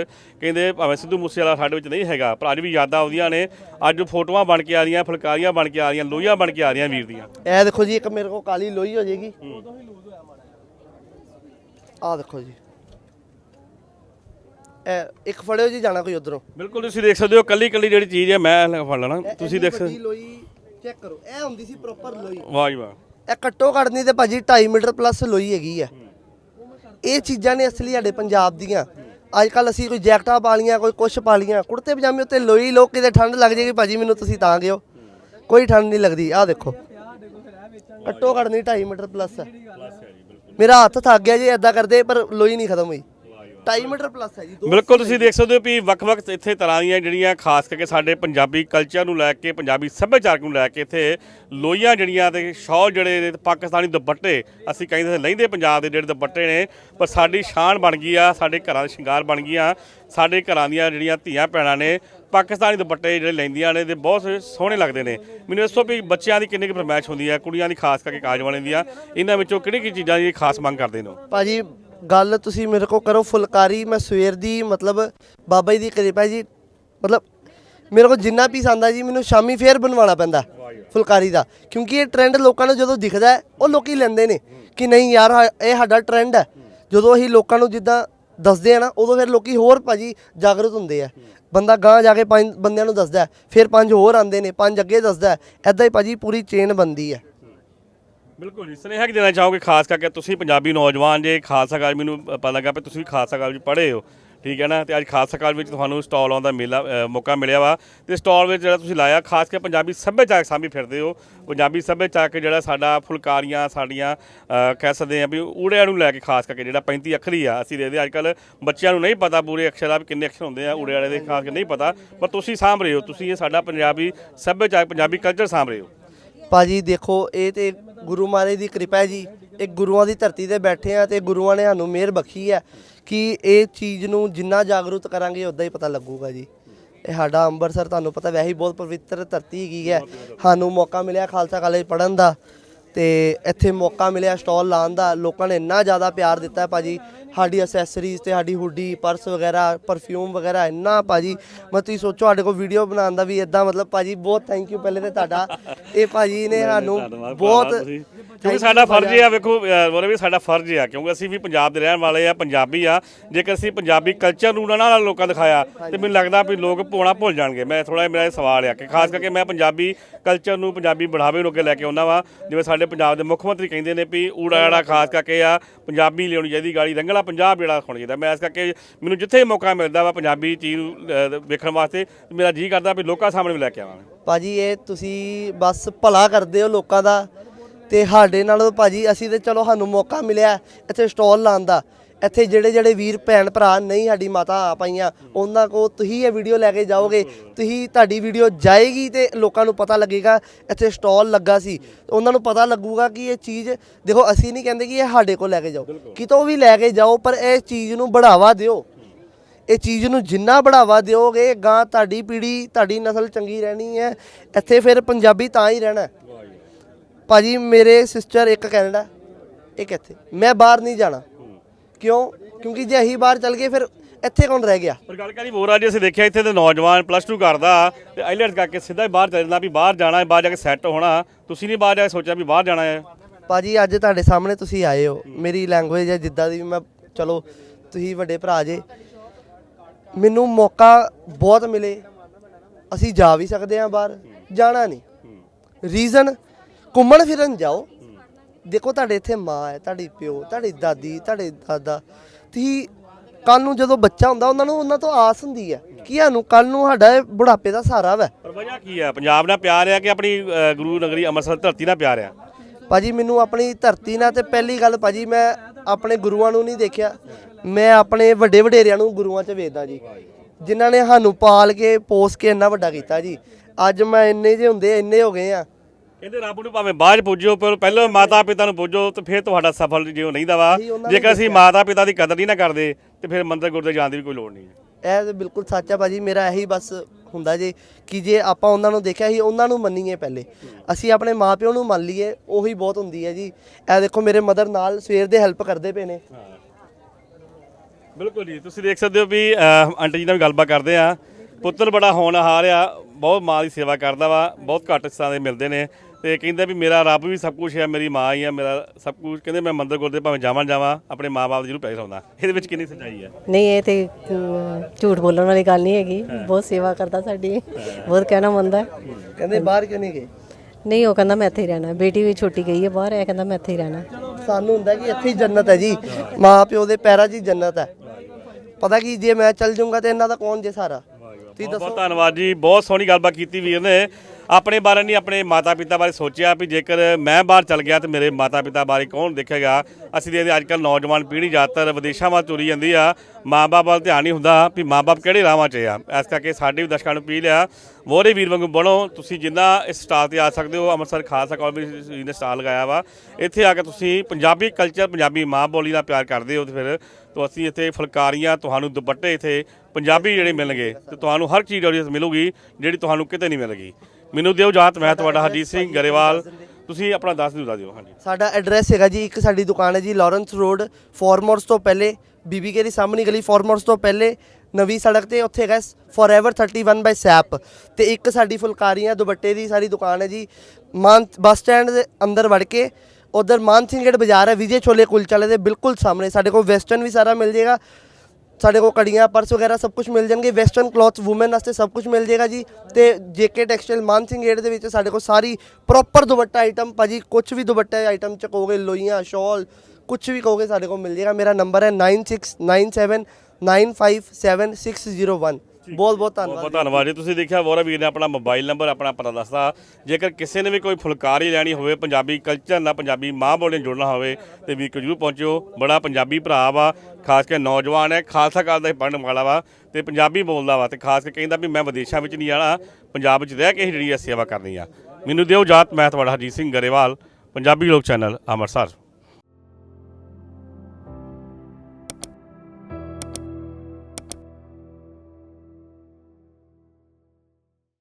ਕਹਿੰਦੇ ਭਾਵੇਂ ਸਿੱਧੂ ਮੂਸੇਵਾਲਾ ਸਾਡੇ ਵਿੱਚ ਨਹੀਂ ਹੈਗਾ ਪਰ ਅੱਜ ਵੀ ਯਾਦਾਂ ਆਉਂਦੀਆਂ ਨੇ ਅੱਜ ਫੋਟੋਆਂ ਬਣ ਕੇ ਆ ਰਹੀਆਂ ਫੁਲਕਾਰੀਆਂ ਬਣ ਕੇ ਆ ਰਹੀਆਂ ਲੋਹੀਆਂ ਬਣ ਕੇ ਆ ਰਹੀਆਂ ਵੀਰ ਦੀਆਂ। ਇਹ ਦੇਖੋ ਜੀ ਇੱਕ ਮੇਰੇ ਕੋਲ ਕਾਲੀ ਲੋਈ ਹੋ ਜਾਏਗੀ ਆਹ ਦੇਖੋ ਜੀ। ਇਹ ਇੱਕ ਫੜਿਓ ਜੀ ਜਾਣਾ ਕੋਈ ਉਧਰੋਂ। ਬਿਲਕੁਲ ਤੁਸੀਂ ਦੇਖ ਸਕਦੇ ਹੋ ਕੱਲੀ ਕੱਲੀ ਜਿਹੜੀ ਚੀਜ਼ ਹੈ ਮੈਂ ਫੜ ਲੈਣਾ। ਤੁਸੀਂ ਦੇਖ ਸਕਦੇ ਲੋਈ ਚੈੱਕ ਕਰੋ। ਇਹ ਹੁੰਦੀ ਸੀ ਪ੍ਰੋਪਰ ਲੋਈ ਵਾਹ ਜੀ ਵਾਹ। ਇਹ ਕੱਟੋ ਕੱਟਣੀ ਤੇ ਭਾਜੀ 2.5 ਮੀਟਰ ਪਲੱਸ ਲੋਈ ਹੈਗੀ ਆ। ਇਹ ਚੀਜ਼ਾਂ ਨੇ ਅਸਲੀ ਸਾਡੇ ਪੰਜਾਬ ਦੀਆਂ। ਅੱਜ ਕੱਲ ਅਸੀਂ ਕੋਈ ਜੈਕਟਾਂ ਪਾ ਲੀਆਂ ਕੋਈ ਕੁਛ ਪਾ ਲੀਆਂ ਕੁੜਤੇ ਪਜਾਮੇ ਉੱਤੇ ਲੋਈ ਲੋਕ ਕਿਤੇ ਠੰਡ ਲੱਗ ਜਾਏਗੀ ਭਾਜੀ ਮੈਨੂੰ ਤੁਸੀਂ ਤਾਂ ਗਿਓ ਕੋਈ ਠੰਡ ਨਹੀਂ ਲੱਗਦੀ ਆਹ ਦੇਖੋ। ਕੱਟੋ ਕੱਟਣੀ 2.5 ਮੀਟਰ ਪਲੱਸ ਹੈ। ਮੇਰਾ ਹੱਥ ਥੱਕ ਗਿਆ ਜੀ ਐਦਾਂ ਕਰਦੇ ਪਰ ਲੋਈ ਨਹੀਂ ਖਤਮ ਹੋਈ। 2.5 ਮੀਟਰ ਪਲੱਸ ਹੈ ਜੀ ਦੋ ਬਿਲਕੁਲ ਤੁਸੀਂ ਦੇਖ ਸਕਦੇ ਹੋ ਵੀ ਵੱਖ-ਵੱਖ ਇੱਥੇ ਤਰ੍ਹਾਂ ਦੀਆਂ ਜਿਹੜੀਆਂ ਖਾਸ ਕਰਕੇ ਸਾਡੇ ਪੰਜਾਬੀ ਕਲਚਰ ਨੂੰ ਲੈ ਕੇ ਪੰਜਾਬੀ ਸੱਭਿਆਚਾਰ ਨੂੰ ਲੈ ਕੇ ਇੱਥੇ ਲੋਈਆਂ ਜਿਹੜੀਆਂ ਤੇ ਸ਼ਾਲ ਜਿਹੜੇ ਨੇ ਤੇ ਪਾਕਿਸਤਾਨੀ ਦੁਪੱਟੇ ਅਸੀਂ ਕਹਿੰਦੇ ਸੀ ਲਹਿੰਦੇ ਪੰਜਾਬ ਦੇ ਜਿਹੜੇ ਦੁਪੱਟੇ ਨੇ ਪਰ ਸਾਡੀ ਸ਼ਾਨ ਬਣ ਗਈ ਆ ਸਾਡੇ ਘਰਾਂ ਦੇ ਸ਼ਿੰਗਾਰ ਬਣ ਗਈਆਂ ਸਾਡੇ ਘਰਾਂ ਦੀਆਂ ਜਿਹੜੀਆਂ ਧੀਆਂ ਭੈਣਾਂ ਨੇ ਪਾਕਿਸਤਾਨੀ ਦੁਪੱਟੇ ਜਿਹੜੇ ਲੈਂਦੀਆਂ ਨੇ ਤੇ ਬਹੁਤ ਸੋਹਣੇ ਲੱਗਦੇ ਨੇ। ਮੈਨੂੰ ਦੱਸੋ ਵੀ ਬੱਚਿਆਂ ਦੀ ਕਿੰਨੀ ਕੁ ਫਰਮਾਇਸ਼ ਹੁੰਦੀ ਹੈ ਕੁੜੀਆਂ ਦੀ ਖਾਸ ਕਰਕੇ ਕਾਜ ਵਾਲਿਆਂ ਦੀਆਂ ਇਹਨਾਂ ਵਿੱਚੋਂ ਕਿਹੜੀ ਕੀ ਚੀਜ਼ਾਂ ਦੀ ਖਾਸ ਮੰਗ ਕਰਦੇ ਨੇ ਉਹ? ਭਾਜੀ, ਗੱਲ ਤੁਸੀਂ ਮੇਰੇ ਕੋ ਕਰੋ, ਫੁਲਕਾਰੀ ਮੈਂ ਸਵੇਰ ਦੀ ਮਤਲਬ ਬਾਬਾ ਜੀ ਦੀ ਕਿਰਪਾ ਜੀ, ਮਤਲਬ ਮੇਰੇ ਕੋ ਜਿੰਨਾ ਪੀਸ ਆਂਦਾ ਜੀ, ਮੈਨੂੰ ਸ਼ਾਮੀ ਫੇਰ ਬਣਵਾਉਣਾ ਪੈਂਦਾ ਫੁਲਕਾਰੀ ਦਾ। ਕਿਉਂਕਿ ਇਹ ਟ੍ਰੈਂਡ ਲੋਕਾਂ ਨੂੰ ਜਦੋਂ ਦਿਖਦਾ, ਉਹ ਲੋਕੀ ਲੈਂਦੇ ਨੇ ਕਿ ਨਹੀਂ ਯਾਰ, ਹਾ- ਇਹ ਸਾਡਾ ਟ੍ਰੈਂਡ ਹੈ। ਜਦੋਂ ਅਸੀਂ ਲੋਕਾਂ ਨੂੰ ਜਿੱਦਾਂ ਦੱਸਦੇ ਆ ਨਾ ਉਦੋਂ ਫਿਰ ਲੋਕੀ ਹੋਰ ਭਾਜੀ ਜਾਗਰੂਕ ਹੁੰਦੇ ਆ। ਬੰਦਾ ਗਾਂ ਜਾ ਕੇ ਪੰਜ ਬੰਦਿਆਂ ਨੂੰ ਦੱਸਦਾ ਹੈ, ਫਿਰ ਪੰਜ ਹੋਰ ਆਂਦੇ ਨੇ ਪੰਜ ਅੱਗੇ ਦੱਸਦਾ ਐਦਾਂ ਹੀ ਭਾਜੀ ਪੂਰੀ ਚੇਨ ਬੰਦੀ ਹੈ ਬਿਲਕੁਲ ਜੀ ਸੁਨੇਹਾ ਕੀ ਦੇਣਾ ਚਾਹੋਗੇ? ਖਾਸ ਕਰਕੇ ਤੁਸੀਂ ਪੰਜਾਬੀ ਨੌਜਵਾਨ ਜੇ ਖਾਲਸਾ ਕਾਲਜ ਨੂੰ ਪਤਾ ਲੱਗਾ ਵੀ ਤੁਸੀਂ ਵੀ ਖਾਲਸਾ ਕਾਲਜ ਪੜ੍ਹੇ ਹੋ। ਠੀਕ ਹੈ ਨਾ? ਤੇ ਅੱਜ ਖਾਲਸਾ ਕਾਲ ਵਿੱਚ ਤੁਹਾਨੂੰ ਸਟਾਲ ਆਉਣ ਦਾ ਮੇਲਾ ਅ, ਮੌਕਾ ਮਿਲਿਆ ਵਾ। ਤੇ ਸਟਾਲ ਵਿੱਚ ਜਿਹੜਾ ਤੁਸੀਂ ਲਾਇਆ ਖਾਸ ਕਰਕੇ ਪੰਜਾਬੀ ਸੱਭਿਆਚਾਰ ਸਾਂਭੀ ਫਿਰਦੇ ਹੋ। ਪੰਜਾਬੀ ਸੱਭਿਆਚਾਰਕ ਜਿਹੜਾ ਸਾਡਾ ਫੁਲਕਾਰੀਆਂ ਸਾਡੀਆਂ ਅ, ਕਹਿ ਸਕਦੇ ਆ ਵੀ ਊੜਿਆਂ ਨੂੰ ਲੈ ਕੇ ਖਾਸ ਕਰਕੇ ਜਿਹੜਾ 35 ਅੱਖਰੀ ਆ ਅਸੀਂ ਦੇਖਦੇ ਅੱਜ ਕੱਲ ਬੱਚਿਆਂ ਨੂੰ ਨਹੀਂ ਪਤਾ ਪੂਰੇ ਅਕਸ਼ਰ ਆ ਵੀ ਕਿੰਨੇ ਅਕਸ਼ਰ ਹੁੰਦੇ ਆ ਊੜੇ ਵਾਲੇ ਦੇ ਖਾਸ ਕੇ ਨਹੀਂ ਪਤਾ। ਪਰ ਤੁਸੀਂ ਸਾਂਭ ਰਹੇ ਹੋ ਤੁਸੀਂ ਇਹ ਸਾਡਾ ਪੰਜਾਬੀ ਸੱਭਿਆਚਾਰ ਪੰਜਾਬੀ ਕਲਚਰ ਸਾਂਭ ਰਹੇ ਹੋ। ਭਾਜੀ ਦੇਖੋ ਇਹ ਤੇ ਗੁਰੂ ਮਹਾਰਾਜ ਦੀ ਕਿਰਪਾ ਹੈ ਜੀ। ਇਹ ਗੁਰੂਆਂ ਦੀ ਧਰਤੀ ਤੇ ਬੈਠੇ ਆ ਤੇ ਗੁਰੂਆਂ ਨੇ ਸਾਨੂੰ ਮਿਹਰ ਬਖਸ਼ੀ ਹੈ ਕਿ ਇਹ ਚੀਜ਼ ਨੂੰ ਜਿੰਨਾ ਜਾਗਰੂਕ ਕਰਾਂਗੇ ਉਦਾਂ ਹੀ ਪਤਾ ਲੱਗੂਗਾ ਜੀ। ਇਹ ਸਾਡਾ ਅੰਮ੍ਰਿਤਸਰ ਤੁਹਾਨੂੰ ਪਤਾ ਵੈਸੇ ਹੀ ਬਹੁਤ ਪਵਿੱਤਰ ਧਰਤੀ ਹੈਗੀ ਹੈ ਸਾਨੂੰ ਮੌਕਾ ਮਿਲਿਆ ਖਾਲਸਾ ਕਾਲਜ ਪੜਨ ਦਾ ਤੇ ਇੱਥੇ ਮੌਕਾ ਮਿਲਿਆ ਸਟਾਲ ਲਾਉਣ ਦਾ। ਲੋਕਾਂ ਨੇ ਇੰਨਾ ਜ਼ਿਆਦਾ ਪਿਆਰ ਦਿੱਤਾ ਹੈ ਭਾਜੀ। ਸਾਡੀ ਅਸੈਸਰੀਜ਼ ਤੇ ਸਾਡੀ ਹੁੱਡੀ ਪਰਸ ਵਗੈਰਾ ਪਰਫਿਊਮ ਵਗੈਰਾ ਇੰਨਾ ਭਾਜੀ। ਮੈਂ ਤੁਸੀਂ ਸੋਚੋ ਸਾਡੇ ਕੋਲ ਵੀਡੀਓ ਬਣਾਉਣ ਦਾ ਵੀ ਇਦਾਂ ਮਤਲਬ ਭਾਜੀ ਬਹੁਤ ਥੈਂਕ ਯੂ ਪਹਿਲੇ ਤੇ ਤੁਹਾਡਾ। ਇਹ ਭਾਜੀ ਨੇ ਸਾਨੂੰ ਬਹੁਤ। ਕਿਉਂਕਿ ਸਾਡਾ ਫਰਜ਼ ਆ ਵੇਖੋ ਬੋਲੇ ਵੀ ਸਾਡਾ ਫਰਜ਼ ਆ ਕਿਉਂਕਿ ਅਸੀਂ ਵੀ ਪੰਜਾਬ ਦੇ ਰਹਿਣ ਵਾਲੇ ਆ ਪੰਜਾਬੀ ਆ। ਜੇਕਰ ਅਸੀਂ ਪੰਜਾਬੀ ਕਲਚਰ ਨੂੰ ਨਾ ਨਾਲ ਲੋਕਾਂ ਦਿਖਾਇਆ ਤੇ ਮੈਨੂੰ ਲੱਗਦਾ ਵੀ ਲੋਕ ਪੋਣਾ ਭੁੱਲ ਜਾਣਗੇ। ਮੈਂ ਥੋੜਾ ਮੇਰਾ ਇਹ ਸਵਾਲ ਆ ਕਿ ਖਾਸ ਕਰਕੇ ਮੈਂ ਪੰਜਾਬੀ ਕਲਚਰ ਨੂੰ ਪੰਜਾਬੀ ਬੜਾਵੇ ਨੂੰ ਅੱਗੇ ਲੈ ਕੇ ਆਉਣਾ ਵਾ ਜਿਵੇਂ ਸਾਡੇ ਪੰਜਾਬ ਦੇ ਮੁੱਖ ਮੰਤਰੀ ਕਹਿੰਦੇ ਨੇ ਵੀ ਊੜਾ ਜਿਹੜਾ ਖਾਸ ਕਰਕੇ ਆ ਪੰਜਾਬੀ ਲਿਆਉਣੀ ਚਾਹੀਦੀ ਗਾੜੀ ਰੰਗਲਾ ਪੰਜਾਬ ਜਿਹੜਾ ਹੋਣਾ ਚਾਹੀਦਾ। ਮੈਂ ਇਸ ਕਰਕੇ ਮੈਨੂੰ ਜਿੱਥੇ ਵੀ ਮੌਕਾ ਮਿਲਦਾ ਵਾ ਪੰਜਾਬੀ ਚੀਜ਼ ਨੂੰ ਵੇਖਣ ਵਾਸਤੇ ਮੇਰਾ ਜੀ ਕਰਦਾ ਵੀ ਲੋਕਾਂ ਸਾਹਮਣੇ ਵੀ ਲੈ ਕੇ ਆਵਾਂ ਭਾਜੀ ਇਹ ਤੁਸੀਂ ਬਸ ਭਲਾ ਕਰਦੇ ਹੋ ਲੋਕਾਂ ਦਾ ਤੇ ਸਾਡੇ ਨਾਲੋਂ ਭਾਜੀ ਅਸੀਂ ਤੇ ਚਲੋ ਸਾਨੂੰ ਮੌਕਾ ਮਿਲਿਆ ਇੱਥੇ ਸਟਾਲ ਲਾਉਣ ਦਾ। ਇੱਥੇ ਜਿਹੜੇ ਜਿਹੜੇ ਵੀਰ ਭੈਣ ਭਰਾ ਨਹੀਂ ਸਾਡੀ ਮਾਤਾ ਆ ਪਾਈਆਂ ਉਹਨਾਂ ਕੋ ਤੁਸੀਂ ਇਹ ਵੀਡੀਓ ਲੈ ਕੇ ਜਾਓਗੇ ਤੁਸੀਂ ਤੁਹਾਡੀ ਵੀਡੀਓ ਜਾਏਗੀ ਤੇ ਲੋਕਾਂ ਨੂੰ ਪਤਾ ਲੱਗੇਗਾ ਇੱਥੇ ਸਟਾਲ ਲੱਗਾ ਸੀ। ਉਹਨਾਂ ਨੂੰ ਪਤਾ ਲੱਗੂਗਾ ਕਿ ਇਹ ਚੀਜ਼ ਦੇਖੋ ਅਸੀਂ ਨਹੀਂ ਕਹਿੰਦੇ ਕਿ ਇਹ ਸਾਡੇ ਕੋਲ ਲੈ ਕੇ ਜਾਓ। ਕਿਤੋਂ ਵੀ ਲੈ ਕੇ ਜਾਓ ਪਰ ਇਹ ਚੀਜ਼ ਨੂੰ ਬੜਾਵਾ ਦਿਓ। ਇਹ ਚੀਜ਼ ਨੂੰ ਜਿੰਨਾ ਬੜਾਵਾ ਦਿਓਗੇ ਗਾਂ ਤੁਹਾਡੀ ਪੀੜ੍ਹੀ ਤੁਹਾਡੀ ਨਸਲ ਚੰਗੀ ਰਹਿਣੀ ਹੈ। ਇੱਥੇ ਫਿਰ ਪੰਜਾਬੀ ਤਾਂ ਹੀ ਰਹਿਣਾ। ਭਾਜੀ ਮੇਰੇ ਸਿਸਟਰ ਇੱਕ ਕੈਨੇਡਾ ਇੱਕ ਇੱਥੇ। ਮੈਂ ਬਾਹਰ ਨਹੀਂ ਜਾਣਾ। ਕਿਉਂ? ਕਿਉਂਕਿ ਜੇ ਅਸੀਂ ਬਾਹਰ ਚੱਲ ਗਏ ਫਿਰ ਇੱਥੇ ਕੌਣ ਰਹਿ ਗਿਆ? ਪਰ ਗੱਲ ਕਰੀ ਹੋਰ ਆ ਜੇ ਅਸੀਂ ਦੇਖਿਆ ਇੱਥੇ ਤੇ ਨੌਜਵਾਨ ਪਲੱਸ 2 ਕਰਦਾ ਤੇ ਆਈਲੈਟਸ ਕਰਕੇ ਸਿੱਧਾ ਹੀ ਬਾਹਰ ਚੱਲ ਜਾਂਦਾ ਵੀ ਬਾਹਰ ਜਾਣਾ ਹੈ ਬਾਹਰ ਜਾ ਕੇ ਸੈੱਟ ਹੋਣਾ। ਤੁਸੀਂ ਨਹੀਂ ਬਾਹਰ ਜਾ ਕੇ ਸੋਚਿਆ ਵੀ ਬਾਹਰ ਜਾਣਾ ਹੈ? ਭਾਜੀ ਅੱਜ ਤੁਹਾਡੇ ਸਾਹਮਣੇ ਤੁਸੀਂ ਆਏ ਹੋ। ਮੇਰੀ ਲੈਂਗੁਏਜ ਹੈ ਜਿੱਦਾਂ ਦੀ ਵੀ ਮੈਂ ਚਲੋ ਤੁਸੀਂ ਵੱਡੇ ਭਰਾ ਜੇ। ਮੈਨੂੰ ਮੌਕਾ ਬਹੁਤ ਮਿਲੇ। ਅਸੀਂ ਜਾ ਵੀ ਸਕਦੇ ਹਾਂ ਬਾਹਰ ਜਾਣਾ ਨਹੀਂ। ਰੀਜ਼ਨ ਘੁੰਮਣ ਫਿਰਨ ਜਾਓ। ਦੇਖੋ ਤੁਹਾਡੇ ਇੱਥੇ ਮਾਂ ਹੈ ਤੁਹਾਡੀ ਪਿਓ ਤੁਹਾਡੀ ਦਾਦੀ ਤੁਹਾਡੇ ਦਾਦਾ। ਤੁਸੀਂ ਕੱਲ ਨੂੰ ਜਦੋਂ ਬੱਚਾ ਹੁੰਦਾ ਉਹਨਾਂ ਨੂੰ ਉਹਨਾਂ ਤੋਂ ਆਸ ਹੁੰਦੀ ਹੈ ਕਿ ਸਾਨੂੰ ਕੱਲ ਨੂੰ ਸਾਡਾ ਇਹ ਬੁਢਾਪੇ ਦਾ ਸਹਾਰਾ ਵਾ। ਪਰ ਵਜ੍ਹਾ ਕੀ ਆ ਪੰਜਾਬ ਨਾਲ ਪਿਆਰ ਆ ਕਿ ਆਪਣੀ ਗੁਰੂ ਨਗਰੀ ਅੰਮ੍ਰਿਤਸਰ ਧਰਤੀ ਨਾਲ ਪਿਆਰ ਆ ਭਾਜੀ ਮੈਨੂੰ ਆਪਣੀ ਧਰਤੀ ਨਾਲ ਤੇ ਪਹਿਲੀ ਗੱਲ ਭਾਜੀ ਮੈਂ ਆਪਣੇ ਗੁਰੂਆਂ ਨੂੰ ਨਹੀਂ ਦੇਖਿਆ। ਮੈਂ ਆਪਣੇ ਵੱਡੇ ਵਡੇਰਿਆਂ ਨੂੰ ਗੁਰੂਆਂ 'ਚ ਵੇਖਦਾ ਜੀ। ਜਿਨ੍ਹਾਂ ਨੇ ਸਾਨੂੰ ਪਾਲ ਕੇ ਪੋਸ ਕੇ ਇੰਨਾ ਵੱਡਾ ਕੀਤਾ ਜੀ। ਅੱਜ ਮੈਂ ਇੰਨੇ ਜੇ ਹੁੰਦੇ ਇੰਨੇ ਹੋ ਗਏ ਆ। ਕਹਿੰਦੇ ਰੱਬ ਨੂੰ ਭਾਵੇਂ ਬਾਅਦ 'ਚ ਪੁੱਜੋ ਪਰ ਪਹਿਲਾਂ ਮਾਤਾ ਪਿਤਾ ਨੂੰ ਪੁੱਜੋ ਤੇ ਫਿਰ ਤੁਹਾਡਾ ਸਫਲ ਜਿਉ ਨਹੀਂ ਨੂੰ ਜੇਕਰ ਅਸੀਂ ਮਾਤਾ ਪਿਤਾ ਦੀ ਕਦਰ ਨਹੀਂ ਨਾ ਕਰਦੇ ਤੇ ਫਿਰ ਮੰਦਰ ਗੁਰਦੇ ਜਾਣ ਦੀ ਵੀ ਕੋਈ ਲੋੜ ਨਹੀਂ ਹੈ। ਇਹ ਬਿਲਕੁਲ ਸੱਚ ਆ ਭਾਜੀ ਮੇਰਾ ਇਹੀ ਬਸ ਹੁੰਦਾ ਜੇ ਕਿ ਜੇ ਆਪਾਂ ਉਹਨਾਂ ਨੂੰ ਦੇਖਿਆ ਸੀ ਉਹਨਾਂ ਨੂੰ ਮੰਨੀਏ ਪਹਿਲੇ। ਅਸੀਂ ਆਪਣੇ ਮਾਪਿਓ ਨੂੰ ਮੰਨ ਲਈਏ ਉਹੀ ਬਹੁਤ ਹੁੰਦੀ ਹੈ ਜੀ। ਇਹ ਦੇਖੋ ਮੇਰੇ ਮਦਰ ਨਾਲ ਸਵੇਰ ਦੇ ਹੈਲਪ ਕਰਦੇ ਪਏ ਨੇ। ਬਿਲਕੁਲ ਜੀ ਤੁਸੀਂ ਦੇਖ ਸਕਦੇ ਹੋ ਵੀ ਆਂਟੀ ਜੀ ਨਾਲ ਵੀ ਗੱਲਬਾਤ ਕਰਦੇ ਆ। ਪੁੱਤਰ ਬੜਾ ਹੋਣਹਾਰ ਆ ਬਹੁਤ ਮਾਂ ਦੀ ਸੇਵਾ ਕਰਦਾ ਵਾ ਬਹੁਤ ਘੱਟ ਤਰ੍ਹਾਂ ਦੇ ਮਿਲਦੇ ਨੇ। ਤੇ ਕਹਿੰਦਾ ਵੀ ਮੇਰਾ ਰੱਬ ਵੀ ਸਭ ਕੁਝ ਹੈ ਮੇਰੀ ਮਾਂ ਹੀ ਆ ਮੇਰਾ ਸਭ ਕੁਝ ਕਹਿੰਦੇ ਮੈਂ ਮੰਦਰ ਗੁਰਦੇ ਭਾਵੇਂ ਜਾਵਾਂ ਜਾਵਾਂ ਆਪਣੇ ਮਾਂ-ਬਾਪ ਦੀ ਜ਼ਰੂਰ ਪੈਸੇ ਲਾਉਂਦਾ ਇਹਦੇ ਵਿੱਚ ਕਿੰਨੀ ਸੱਚਾਈ ਹੈ? ਨਹੀਂ ਇਹ ਤੇ ਅਮ, ਝੂਠ ਬੋਲਣ ਵਾਲੀ ਗੱਲ ਨਹੀਂ ਹੈਗੀ। ਬਹੁਤ ਸੇਵਾ ਕਰਦਾ ਸਾਡੀ। ਬਹੁਤ ਕਹਿਣਾ ਮੰਨਦਾ। ਹੈ। ਕਹਿੰਦੇ ਬਾਹਰ ਕਿਉਂ ਨਹੀਂ ਗਏ? ਨਹੀਂ ਉਹ ਕਹਿੰਦਾ ਮੈਂ ਇੱਥੇ ਹੀ ਰਹਿਣਾ। ਬੇਟੀ ਵੀ ਛੋਟੀ ਗਈ ਹੈ ਬਾਹਰ ਇਹ ਕਹਿੰਦਾ ਮੈਂ ਇੱਥੇ ਹੀ ਰਹਿਣਾ। ਸਾਨੂੰ ਹੁੰਦਾ ਕਿ ਇੱਥੇ ਹੀ ਜੰਨਤ ਹੈ ਜੀ। ਮਾਂ ਪਿਓ ਦੇ ਪੈਰਾਂ 'ਚ ਹੀ ਜੰਨਤ ਹੈ। ਪਤਾ ਕੀ ਜੇ ਮੈਂ ਚੱਲ ਜਾਊਂਗਾ ਤੇ ਇਹਨਾਂ ਦਾ ਕੌਣ ਜੇ ਸਾਰਾ? ਤੁਸੀਂ ਬਹੁਤ ਬਹੁਤ ਧੰਨਵਾਦ ਜੀ ਬਹੁਤ ਸੋਹਣੀ ਗੱਲਬਾਤ ਕੀਤੀ ਵੀਰ ਨੇ। ਆਪਣੇ ਬਾਰੇ ਨਹੀਂ ਆਪਣੇ ਮਾਤਾ ਪਿਤਾ ਬਾਰੇ ਸੋਚਿਆ ਵੀ ਜੇਕਰ ਮੈਂ ਬਾਹਰ ਚਲ ਗਿਆ ਤੇ ਮੇਰੇ ਮਾਤਾ ਪਿਤਾ ਬਾਰੇ ਕੌਣ ਦੇਖੇਗਾ? ਅਸੀਂ ਦੇਖਦੇ ਅੱਜ ਕੱਲ ਨੌਜਵਾਨ ਪੀੜ੍ਹੀ ਜ਼ਿਆਦਾਤਰ ਵਿਦੇਸ਼ਾਂ ਵੱਲ ਤੁਰੀ ਜਾਂਦੀ ਆ। ਮਾਂ-ਬਾਪ ਵੱਲ ਧਿਆਨ ਨਹੀਂ ਹੁੰਦਾ ਵੀ ਮਾਂ-ਬਾਪ ਕਿਹੜੇ ਰਾਹਾਂ 'ਚ ਆ। ਇਸ ਕਰਕੇ ਸਾਡੇ ਵੀ ਦਰਸ਼ਕਾਂ ਨੂੰ ਅਪੀਲ ਆ ਮੋਹਰੇ ਵੀਰ ਵਾਂਗੂ ਬਣੋ। ਤੁਸੀਂ ਜਿੰਨਾ ਇਸ ਸਟਾਲ ਤੇ ਆ ਸਕਦੇ ਹੋ ਅੰਮ੍ਰਿਤਸਰ ਖਾਲਸਾ ਕਾਲਜ ਨੇ ਸਟਾਲ ਲਗਾਇਆ ਵਾ। ਇੱਥੇ ਆ ਕੇ ਤੁਸੀਂ ਪੰਜਾਬੀ ਕਲਚਰ ਪੰਜਾਬੀ ਮਾਂ ਬੋਲੀ ਨਾਲ ਪਿਆਰ ਕਰਦੇ ਹੋ ਤੇ ਫਿਰ ਤੋਂ ਅਸੀਂ ਇੱਥੇ ਫੁਲਕਾਰੀਆਂ ਤੁਹਾਨੂੰ ਦੁਪੱਟੇ ਇੱਥੇ ਪੰਜਾਬੀ ਜਿਹੜੇ ਮਿਲਣਗੇ ਤੇ ਤੁਹਾਨੂੰ ਹਰ ਚੀਜ਼ ਜਿਹੜੀ ਮਿਲੂਗੀ, ਜਿਹੜੀ ਤੁਹਾਨੂੰ ਕਿਤੇ ਨਹੀਂ ਮਿਲੇਗੀ। ਮੈਨੂੰ ਦਿਓ ਜਾਤ ਮੈਂ ਤੁਹਾਡਾ ਹਰਜੀਤ ਸਿੰਘ ਗਰੇਵਾਲ। ਤੁਸੀਂ ਆਪਣਾ ਦੱਸ ਦਿਓ ਦਿਓ, ਹਾਂਜੀ। ਸਾਡਾ ਐਡਰੈਸ ਹੈਗਾ ਜੀ, ਇੱਕ ਸਾਡੀ ਦੁਕਾਨ ਹੈ ਜੀ ਲਾਰੈਂਸ ਰੋਡ ਫਾਰਮਰਸ ਤੋਂ ਪਹਿਲੇ, ਬੀਬੀ ਕੇ ਦੀ ਸਾਹਮਣੀ ਗਲੀ ਫਾਰਮਰਸ ਤੋਂ ਪਹਿਲੇ, ਨਵੀਂ ਸੜਕ ਤੇ ਉੱਥੇ ਹੈਗਾ ਫੋਰਐਵਰ 31 ਬਾਈ ਸੈਪ ਤੇ ਇੱਕ ਸਾਡੀ ਫੁਲਕਾਰੀਆਂ, ਦੁਪੱਟੇ ਦੀ ਸਾਰੀ ਦੁਕਾਨ ਹੈ ਜੀ, ਮਾਨ, ਬੱਸ ਸਟੈਂਡ ਦੇ ਅੰਦਰ ਵੜ ਕੇ, ਉਧਰ ਮਾਨ ਸਿੰਘ ਗੇਟ ਬਾਜ਼ਾਰ ਹੈ, ਵਿਜੇ ਛੋਲੇ ਕੁਲਚਾਲੇ ਦੇ ਬਿਲਕੁਲ ਸਾਹਮਣੇ। ਸਾਡੇ ਕੋਲ ਵੈਸਟਰਨ ਵੀ ਸਾਰਾ ਮਿਲ ਜਾਏਗਾ ਸਾਡੇ ਕੋਲ ਕੜੀਆਂ, ਪਰਸ ਵਗੈਰਾ ਸਭ ਕੁਝ ਮਿਲ ਜਾਣਗੇ। ਵੈਸਟਰਨ ਕਲੌਥਸ ਔਮਨ ਵਾਸਤੇ ਸਭ ਕੁਝ ਮਿਲ ਜਾਏਗਾ ਜੀ। ਤੇ JK textile Man Singh gate ਦੇ ਵਿੱਚ ਸਾਡੇ ਕੋਲ ਸਾਰੀ ਪ੍ਰੋਪਰ ਦੁਪੱਟਾ ਆਈਟਮ ਭਾਜੀ ਕੁਝ ਵੀ ਦੁਪੱਟੇ ਆਈਟਮ ਚ ਕਹੋਗੇ, ਲੋਈਆਂ, ਸ਼ਾਲ ਕੁਝ ਵੀ ਕਹੋਗੇ ਸਾਡੇ ਕੋਲ ਮਿਲ ਜਾਏਗਾ। ਮੇਰਾ ਨੰਬਰ ਹੈ 9697957601 ਬਹੁਤ ਬਹੁਤ ਧੰਨਵਾਦ ਬਹੁਤ ਧੰਨਵਾਦ ਜੀ। ਤੁਸੀਂ ਦੇਖਿਆ ਵੋਰਾ ਵੀਰ ਨੇ ਆਪਣਾ ਮੋਬਾਈਲ ਨੰਬਰ ਆਪਣਾ ਪਤਾ ਦੱਸਦਾ ਜੇਕਰ ਕਿਸੇ ਨੇ ਵੀ ਕੋਈ ਫੁਲਕਾਰੀ ਲੈਣੀ ਹੋਵੇ ਪੰਜਾਬੀ ਕਲਚਰ ਨਾਲ ਪੰਜਾਬੀ ਮਾਂ ਬੋਲੀ ਨਾਲ ਜੁੜਨਾ ਹੋਵੇ ਤੇ ਵੀਰ ਕੋਲ ਜਰੂਰ ਪਹੁੰਚਿਓ। ਬੜਾ ਪੰਜਾਬੀ ਭਰਾ ਵਾ ਖਾਸ ਕੇ ਨੌਜਵਾਨ ਹੈ ਖਾਲਸਾ ਕਾਲ ਦਾ ਹੀ ਪੜ੍ਹਨ ਵਾਲਾ ਵਾ ਤੇ ਪੰਜਾਬੀ ਬੋਲਦਾ ਵਾ ਤੇ ਖਾਸ ਕੇ ਕਹਿੰਦਾ ਵੀ ਮੈਂ ਵਿਦੇਸ਼ਾਂ ਵਿੱਚ ਨਹੀਂ ਜਾਣਾ ਪੰਜਾਬ ਵਿੱਚ ਰਹਿ ਕੇ ਹੀ ਜਿਹੜੀ ਆ ਸੇਵਾ ਕਰਨੀ ਆ। ਮੈਨੂੰ ਦਿਓ ਜਾਤ ਮੈਂ ਤੁਹਾਡਾ ਹਰਜੀਤ ਸਿੰਘ ਗਰੇਵਾਲ ਪੰਜਾਬੀ ਲੋਕ ਚੈਨਲ ਅੰਮ੍ਰਿਤਸਰ।